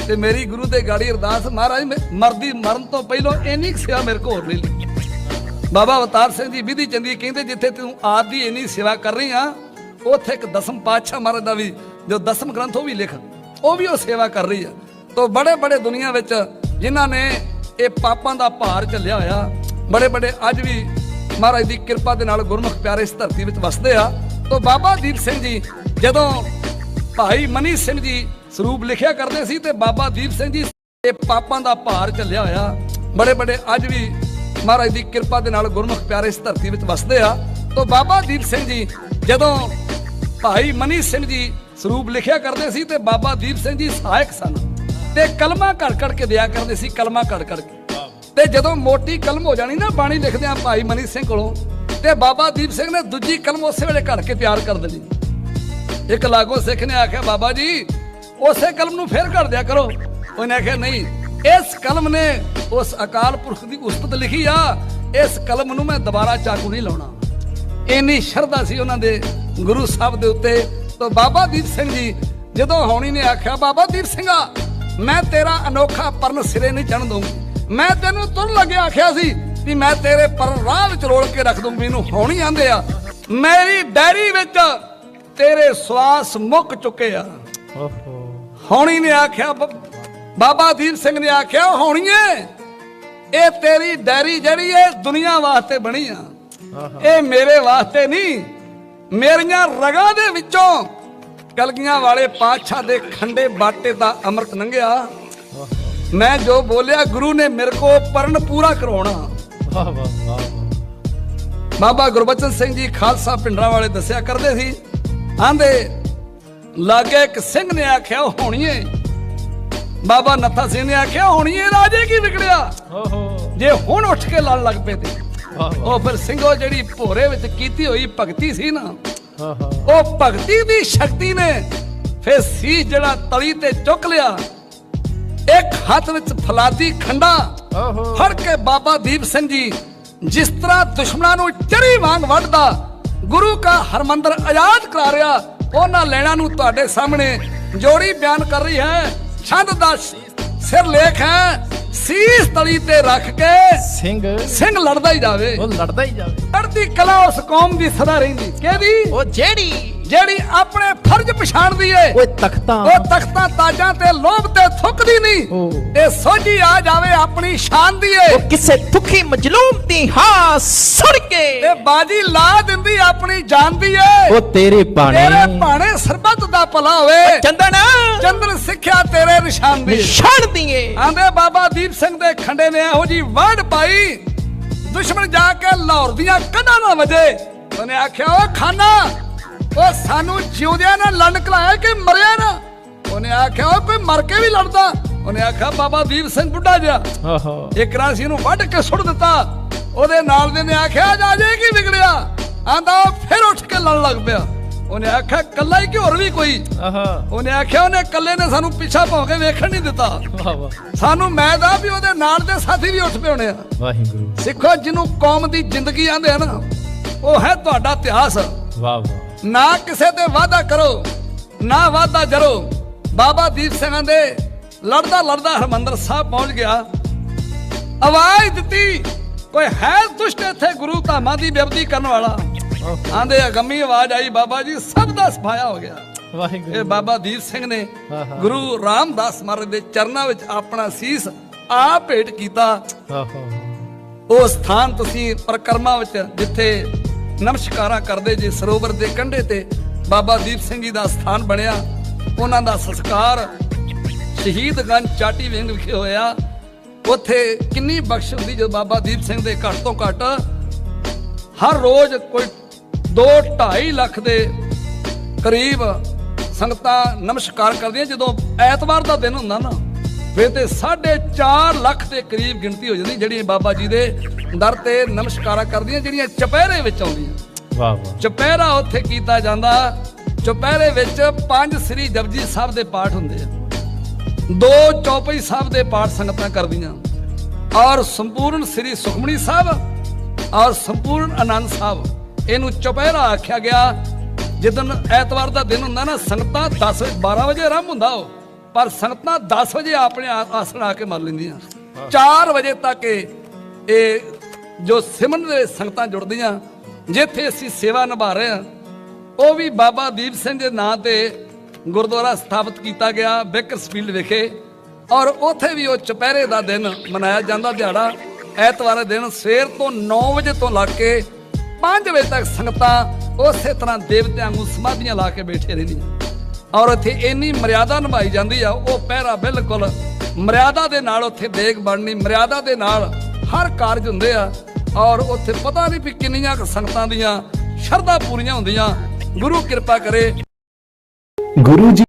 ਤੇ ਮੇਰੀ ਗੁਰੂ ਦੇ ਗਾੜੀ ਅਰਦਾਸ, ਮਹਾਰਾਜ, ਮੈਂ ਮਰਦੀ, ਮਰਨ ਤੋਂ ਪਹਿਲਾਂ ਇੰਨੀ ਕੁ ਸੇਵਾ ਮੇਰੇ ਕੋਲ ਹੋਰ ਨਹੀਂ ਲਈ ਬਾਬਾ ਅਵਤਾਰ ਸਿੰਘ ਜੀ ਵਿਧੀ ਚੰਦੀ ਕਹਿੰਦੇ, ਜਿੱਥੇ ਤੂੰ ਆਪ ਦੀ ਇੰਨੀ ਸੇਵਾ ਕਰ ਰਹੀ ਆ, ਉੱਥੇ ਇੱਕ ਦਸਮ ਪਾਤਸ਼ਾਹ ਮਹਾਰਾਜ ਦਾ ਵੀ, ਜੋ ਦਸਮ ਗ੍ਰੰਥ ਉਹ ਵੀ ਲਿਖ, ਉਹ ਵੀ ਉਹ ਸੇਵਾ ਕਰ ਰਹੀ ਆ। ਤੋ ਬੜੇ ਬੜੇ ਦੁਨੀਆ ਵਿੱਚ ਜਿਨ੍ਹਾਂ ਨੇ ਇਹ ਪਾਪਾਂ ਦਾ ਭਾਰ ਝੱਲਿਆ ਹੋਇਆ, ਬੜੇ ਬੜੇ ਅੱਜ ਵੀ ਮਹਾਰਾਜ ਦੀ ਕਿਰਪਾ ਦੇ ਨਾਲ ਗੁਰਮੁਖ ਪਿਆਰੇ ਇਸ ਧਰਤੀ ਵਿੱਚ ਵਸਦੇ ਆ। ਤੋ ਬਾਬਾ ਦੀਪ ਸਿੰਘ ਜੀ ਜਦੋਂ ਭਾਈ ਮਨੀ ਸਿੰਘ ਜੀ ਸਰੂਪ ਲਿਖਿਆ ਕਰਦੇ ਸੀ ਤੇ ਬਾਬਾ ਦੀਪ ਸਿੰਘ ਜੀ ਇਹ ਪਾਪਾਂ ਦਾ ਭਾਰ ਝੱਲਿਆ ਹੋਇਆ, ਬੜੇ ਬੜੇ ਅੱਜ ਵੀ ਮਹਾਰਾਜ ਦੀ ਕਿਰਪਾ ਦੇ ਨਾਲ ਗੁਰਮੁਖ ਪਿਆਰੇ ਇਸ ਧਰਤੀ ਵਿੱਚ ਵਸਦੇ ਆ। ਤੋ ਬਾਬਾ ਦੀਪ ਸਿੰਘ ਜੀ, ਜਦੋਂ ਭਾਈ ਮਨੀ ਸਿੰਘ ਜੀ ਸਰੂਪ ਲਿਖਿਆ ਕਰਦੇ ਸੀ ਤੇ ਬਾਬਾ ਦੀਪ ਸਿੰਘ ਜੀ ਸਹਾਇਕ ਸਨ ਤੇ ਕਲਮਾ ਘੜ ਘੜ ਕੇ ਦਿਆ ਕਰਦੇ ਸੀ, ਕਲਮਾ ਘੜ ਘੜ ਕੇ। ਤੇ ਜਦੋਂ ਮੋਟੀ ਕਲਮ ਹੋ ਜਾਣੀ ਨਾ, ਬਾਣੀ ਲਿਖਦੇ ਆ ਭਾਈ ਮਨੀ ਸਿੰਘ ਕੋਲੋਂ ਤੇ ਬਾਬਾ ਦੀਪ ਸਿੰਘ ਨੇ ਦੂਜੀ ਕਲਮ ਉਸੇ ਵੇਲੇ ਘੜ ਕੇ ਤਿਆਰ ਕਰ ਦੇਣੀ ਇੱਕ ਲਾਗੋ ਸਿੱਖ ਨੇ ਆਖਿਆ, ਬਾਬਾ ਜੀ, ਉਸੇ ਕਲਮ ਨੂੰ ਫੇਰ ਕਰ ਦਿਆ ਕਰੋ। ਉਹਨੇ ਆਖਿਆ, ਨਹੀਂ, ਇਸ ਕਲਮ ਨੇ ਉਸ ਅਕਾਲ ਪੁਰਖ ਦੀ ਉਸਤਤ ਲਿਖੀ ਆ, ਇਸ ਕਲਮ ਨੂੰ ਮੈਂ ਦੁਬਾਰਾ ਚਾਕੂ ਨਹੀਂ ਲਾਉਣਾ। ਇੰਨੀ ਸ਼ਰਧਾ ਸੀ ਉਹਨਾਂ ਦੇ ਗੁਰੂ ਸਾਹਿਬ ਦੇ ਉੱਤੇ। ਤਾਂ ਬਾਬਾ ਦੀਪ ਸਿੰਘ ਜੀ, ਜਦੋਂ ਹੌਣੀ ਨੇ ਆਖਿਆ, ਬਾਬਾ ਦੀਪ ਸਿੰਘਾ, ਮੈਂ ਤੇਰਾ ਅਨੋਖਾ ਪਰਨ ਸਿਰੇ ਨਹੀਂ ਚੜਨ ਦਊਂਗੀ ਮੈਂ ਤੈਨੂੰ ਤੁਰ ਲੱਗਿਆ ਆਖਿਆ ਸੀ ਵੀ ਮੈਂ ਤੇਰੇ ਪਰਨ ਰਾਹ ਵਿੱਚ ਰੋਲ ਕੇ ਰੱਖ ਦੂੰ ਮੈਨੂੰ ਹੌਣੀ ਆਂਦੇ ਆ, ਮੇਰੀ ਡੈਰੀ ਵਿੱਚ ਤੇਰੇ ਸਵਾਸ ਮੁੱਕ ਚੁੱਕੇ ਆ। ਓਹੋ। ਹੌਣੀ ਨੇ ਆਖਿਆ ਬਾਬਾ ਦੀਪ ਸਿੰਘ ਨੇ ਆਖਿਆ ਹੌਣੀਏ ਇਹ ਤੇਰੀ ਡੈਰੀ ਜਿਹੜੀ ਇਹ ਦੁਨੀਆ ਵਾਸਤੇ ਬਣੀ ਆ। ਇਹ ਮੇਰੇ ਵਾਸਤੇ ਨਹੀਂ ਮੇਰੀਆਂ ਰਗਾਂ ਦੇ ਵਿੱਚੋਂ ਕਲਗੀਆਂ ਵਾਲੇ ਪਾਤਸ਼ਾਹ ਦੇ ਖੰਡੇ ਬਾਟੇ ਦਾ ਅੰਮ੍ਰਿਤ ਲੰਘਿਆ ਮੈਂ ਜੋ ਬੋਲਿਆ ਗੁਰੂ ਨੇ ਮੇਰੇ ਕੋ ਪਰਨ ਪੂਰਾ ਕਰਾਉਣਾ। ਵਾਹ ਵਾਹ ਵਾਹ। ਬਾਬਾ ਗੁਰਬਚਨ ਸਿੰਘ ਜੀ ਖਾਲਸਾ ਪਿੰਡਰਾਂ ਵਾਲੇ ਦੱਸਿਆ ਕਰਦੇ ਸੀ ਆਂਦੇ ਲਾਗੇ ਇੱਕ ਸਿੰਘ ਨੇ ਆਖਿਆ ਹੋਣੀਏ। ਬਾਬਾ ਨੱਥਾ ਸਿੰਘ ਨੇ ਆਖਿਆ ਹੋਣੀਏ ਰਾਜੇ ਕੀ ਵਿਗੜਿਆ? ਓਹੋ। ਜੇ ਹੁਣ ਉੱਠ ਕੇ ਲੜਨ ਲੱਗ ਪਏ ਤੇ। ਉਹ ਫਿਰ ਸਿੰਘੋ ਜਿਹੜੀ ਭੋਰੇ ਵਿੱਚ ਕੀਤੀ ਹੋਈ ਭਗਤੀ ਸੀ ਨਾ ਉਹ ਭਗਤੀ ਦੀ ਸ਼ਕਤੀ ਨੇ ਫਿਰ ਸੀ ਜਿਹੜਾ ਤਲੀ ਤੇ ਚੁੱਕ ਲਿਆ ਇੱਕ ਹੱਥ ਵਿੱਚ ਫਲਾਦੀ ਖੰਡਾ ਫੜ ਕੇ ਬਾਬਾ ਦੀਪ ਸਿੰਘ ਜੀ ਜਿਸ ਤਰ੍ਹਾਂ ਦੁਸ਼ਮਣਾਂ ਨੂੰ ਚਰੀ ਵਾਂਗ ਵੱਢਦਾ ਗੁਰੂ ਕਾ ਹਰਮੰਦਰ ਆਜ਼ਾਦ ਕਰਾ ਰਿਹਾ। ਉਹਨਾਂ ਲੈਣਾ ਨੂੰ ਤੁਹਾਡੇ ਸਾਹਮਣੇ ਜੋੜੀ ਬਿਆਨ ਕਰ ਰਹੀ ਹੈ। ਛੰਦ ਦਾ ਸਿਰ ਲੇਖ ਹੈ। ਸੀਸ ਤਲੀ ਤੇ ਰੱਖ ਕੇ ਸਿੰਘ। ਸਿੰਘ ਲੜਦਾ ਹੀ ਜਾਵੇ। ਉਹ ਲੜਦਾ ਹੀ ਜਾਵੇ। ਲੜਦੀ ਕਲਾ ਉਸ ਕੌਮ ਦੀ ਸਦਾ ਰਹਿੰਦੀ। ਕਿਹਦੀ? ਉਹ ਜਿਹੜੀ ਜਿਹੜੀ ਆਪਣੇ ਫਰਜ਼ ਪਛਾਣਦੀ ਏ ਓਏ ਤਖਤਾਂ। ਉਹ ਤਖਤਾਂ ਤਾਜਾਂ ਤੇ ਲੋਭ ਤੇ ਥੁੱਕਦੀ ਨਹੀਂ। ਇਹ ਸੋਝੀ ਆ ਜਾਵੇ ਆਪਣੀ ਸ਼ਾਨ ਦੀ ਏ। ਉਹ ਕਿਸੇ ਦੁਖੀ ਮਜਲੂਮ ਦੀ ਹਾਂ ਸੁਣ ਕੇ। ਤੇ ਬਾਜੀ ਲਾ ਦਿੰਦੀ ਆਪਣੀ ਜਾਨ ਦੀ ਏ। ਉਹ ਤੇਰੇ ਬਾਣੇ ਤੇਰੇ ਭਾਣੇ ਸਰਬੱਤ ਦਾ ਭਲਾ ਹੋਵੇ। ਚੰਦਨ। ਚੰਦਰ ਸਿੱਖਿਆ ਤੇਰੇ ਨਿਸ਼ਾਨ ਦੀ ਨਿਸ਼ਾਨ ਦੀਏ ਆਂਦੇ ਬਾਬਾ ਦੀਪ ਸਿੰਘ ਦੇ ਖੰਡੇ ਨੇ ਇਹੋ ਜੀ ਵੜ ਪਾਈ। ਦੁਸ਼ਮਣ ਜਾ ਕੇ ਲਾਹੌਰ ਦੀਆਂ ਕੰਧਾਂ ਨਾ ਵਜੇ। ਉਹਨੇ ਆਖਿਆ ਓ ਖਾਨਾ ਉਹ ਸਾਨੂੰ ਜਿਉਂਦਿਆਂ ਨਾਲ ਲੰਡ ਕਲਾਇਆ ਕਿ ਮਰਿਆ ਨਾ। ਉਹਨੇ ਆਖਿਆ ਓ ਕੋਈ ਮਰ ਕੇ ਵੀ ਲੜਦਾ। ਉਹਨੇ ਆਖਿਆ ਬਾਬਾ ਦੀਪ ਸਿੰਘ ਬੁੱਢਾ ਜਿਹਾ। ਆਹਾ। ਇੱਕ ਰਾਹ ਸੀ ਇਹਨੂੰ ਵੱਢ ਕੇ ਸੁੱਟ ਦਿੱਤਾ। ਉਹਦੇ ਨਾਲ ਦੇ ਨੇ ਆਖਿਆ ਜਾ ਜੇ ਕੀ ਵਿਗੜਿਆ? ਆਂਦਾ ਫਿਰ ਉੱਠ ਕੇ ਲੜਨ ਲੱਗ ਪਿਆ। ਉਹਨੇ ਆਖਿਆ ਕੱਲਾ ਹੀ ਕਿ ਹੋਰ ਵੀ ਕੋਈ? ਆਹਾ। ਉਹਨੇ ਆਖਿਆ ਉਹਨੇ ਕੱਲੇ ਨੇ ਸਾਨੂੰ ਪਿੱਛਾ ਭੌਂ ਕੇ ਵੇਖਣ ਨਹੀਂ ਦਿੱਤਾ। ਵਾਹ ਵਾਹ। ਸਾਨੂੰ ਮੈਂ ਦਾ ਵੀ ਉਹਦੇ ਨਾਲ ਦੇ ਸਾਥੀ ਵੀ ਉੱਠ ਪਿਆਉਣੇ ਆ। ਵਾਹਿਗੁਰੂ। ਸਿੱਖੋ ਜਿਹਨੂੰ ਕੌਮ ਦੀ ਜ਼ਿੰਦਗੀ ਆਂਦੇ ਆ ਨਾ ਉਹ ਹੈ ਤੁਹਾਡਾ ਇਤਿਹਾਸ। ਵਾਹ ਵਾਹ। ਨਾ ਕਿਸੇ ਤੇ ਵਾਅਦਾ ਕਰੋ ਨਾ ਵਾਅਦਾ ਜਰੋ। ਬਾਬਾ ਦੀਪ ਸਿੰਘਾਂ ਦੇ ਲੜਦਾ ਲੜਦਾ ਹਰਮੰਦਰ ਸਾਹਿਬ ਪਹੁੰਚ ਗਿਆ। ਆਵਾਜ਼ ਦਿੱਤੀ ਕੋਈ ਹੈ ਦੁਸ਼ਟ ਇੱਥੇ ਗੁਰੂ ਧਾਮਾਂ ਦੀ ਬਿਰਤੀ ਕਰਨ ਵਾਲਾ? ਆਂਦੇ ਅਗੰਮੀ ਆਵਾਜ਼ ਆਈ ਬਾਬਾ ਜੀ ਸਭ ਦਾ ਸਫਾਇਆ ਹੋ ਗਿਆ। ਇਹ ਵਾਹਿਗੁਰੂ ਬਾਬਾ ਦੀਪ ਸਿੰਘ ਨੇ। ਗੁਰੂ ਰਾਮਦਾਸ ਮਹਾਰਾਜ ਦੇ ਚਰਨਾਂ ਵਿੱਚ ਆਪਣਾ ਸੀਸ ਆਪ ਭੇਟ ਕੀਤਾ। ਉਹ ਸਥਾਨ ਤੁਸੀਂ ਪ੍ਰਕਰਮਾ ਵਿੱਚ ਜਿੱਥੇ ਨਮਸਕਾਰਾਂ ਕਰਦੇ ਜੇ ਸਰੋਵਰ ਦੇ ਕੰਢੇ ਤੇ। ਬਾਬਾ ਦੀਪ ਸਿੰਘ ਜੀ ਦਾ ਸਥਾਨ ਬਣਿਆ। ਉਹਨਾਂ ਦਾ ਸੰਸਕਾਰ ਸ਼ਹੀਦਗੰਜ ਚਾਟੀ ਵਿੰਗ ਵਿਖੇ ਹੋਇਆ। ਉੱਥੇ ਕਿੰਨੀ ਬਖਸ਼ ਹੁੰਦੀ ਜਦੋਂ ਬਾਬਾ ਦੀਪ ਸਿੰਘ ਦੇ ਘੱਟ ਤੋਂ ਘੱਟ ਹਰ ਰੋਜ਼ ਕੋਈ 2 2.5 ਲੱਖ ਦੇ ਕਰੀਬ ਸੰਗਤਾਂ ਨਮਸਕਾਰ ਕਰਦੀਆਂ। ਜਦੋਂ ਐਤਵਾਰ ਦਾ ਦਿਨ ਹੁੰਦਾ ਨਾ ਫਿਰ ਤੇ 4.5 ਲੱਖ ਦੇ ਕਰੀਬ ਗਿਣਤੀ ਹੋ ਜਾਂਦੀ ਜਿਹੜੀਆਂ ਬਾਬਾ ਜੀ ਦੇ ਦਰ ਤੇ ਨਮਸਕਾਰਾਂ ਕਰਦੀਆਂ ਜਿਹੜੀਆਂ ਚੁਪਹਿਰੇ ਵਿੱਚ ਆਉਂਦੀਆਂ। ਵਾਹ ਵਾਹ। ਚੁਪਹਿਰਾ ਉੱਥੇ ਕੀਤਾ ਜਾਂਦਾ ਚੁਪਹਿਰੇ ਵਿੱਚ ਪੰਜ ਸ੍ਰੀ ਜਪਜੀ ਸਾਹਿਬ ਦੇ ਪਾਠ ਹੁੰਦੇ ਆ। ਦੋ ਚੌਪਈ ਸਾਹਿਬ ਦੇ ਪਾਠ ਸੰਗਤਾਂ ਕਰਦੀਆਂ ਔਰ ਸੰਪੂਰਨ ਸ੍ਰੀ ਸੁਖਮਣੀ ਸਾਹਿਬ ਔਰ ਸੰਪੂਰਨ ਆਨੰਦ ਸਾਹਿਬ। ਇਹਨੂੰ ਚੁਪਹਿਰਾ ਆਖਿਆ ਗਿਆ। ਜਿੱਦਨ ਐਤਵਾਰ ਦਾ ਦਿਨ ਹੁੰਦਾ ਨਾ ਸੰਗਤਾਂ 10 12 ਵਜੇ ਆਰੰਭ ਹੁੰਦਾ ਉਹ। ਪਰ ਸੰਗਤਾਂ 10 ਵਜੇ ਆਪਣੇ ਆਸਣ ਆ ਕੇ ਮਰ ਲੈਂਦੀਆਂ। 4 ਵਜੇ ਤੱਕ ਇਹ ਇਹ ਜੋ ਸਿਮਰਨ ਦੇ ਸੰਗਤਾਂ ਜੁੜਦੀਆਂ ਜਿੱਥੇ ਅਸੀਂ ਸੇਵਾ ਨਿਭਾ ਰਹੇ ਹਾਂ ਉਹ ਵੀ ਬਾਬਾ ਦੀਪ ਸਿੰਘ ਦੇ ਨਾਂ ਤੇ ਗੁਰਦੁਆਰਾ ਸਥਾਪਿਤ ਕੀਤਾ ਗਿਆ ਬੇਕਰਸਫੀਲਡ ਵਿਖੇ। ਔਰ ਉੱਥੇ ਵੀ ਉਹ ਚੁਪਹਿਰੇ ਦਾ ਦਿਨ ਮਨਾਇਆ ਜਾਂਦਾ ਦਿਹਾੜਾ। ਐਤਵਾਰ ਦੇ ਦਿਨ ਸਵੇਰ ਤੋਂ 9 ਵਜੇ ਤੋਂ ਲੱਗ ਕੇ 5 ਵਜੇ ਤੱਕ ਸੰਗਤਾਂ ਉਸੇ ਤਰ੍ਹਾਂ ਦੇਵਤਿਆਂ ਨੂੰ ਸਮਾਧੀਆਂ ਲਾ ਕੇ ਬੈਠੇ ਰਹਿੰਦੀਆਂ। ਔਰ ਇੱਥੇ ਇੰਨੀ ਮਰਿਆਦਾ ਨਿਭਾਈ ਜਾਂਦੀ ਆ, ਉਹ ਪਹਿਰਾ ਬਿਲਕੁਲ ਮਰਿਆਦਾ ਦੇ ਨਾਲ ਉੱਥੇ ਦੇਗ ਬਣਨੀ, ਮਰਿਆਦਾ ਦੇ ਨਾਲ ਹਰ ਕਾਰਜ ਹੁੰਦੇ ਆ, ਔਰ ਉੱਥੇ ਪਤਾ ਨਹੀਂ ਵੀ ਕਿੰਨੀਆਂ ਸੰਗਤਾਂ ਦੀਆਂ ਸ਼ਰਧਾ ਪੂਰੀਆਂ ਹੁੰਦੀਆਂ। ਗੁਰੂ ਕਿਰਪਾ ਕਰੇ। ਗੁਰੂ ਜੀ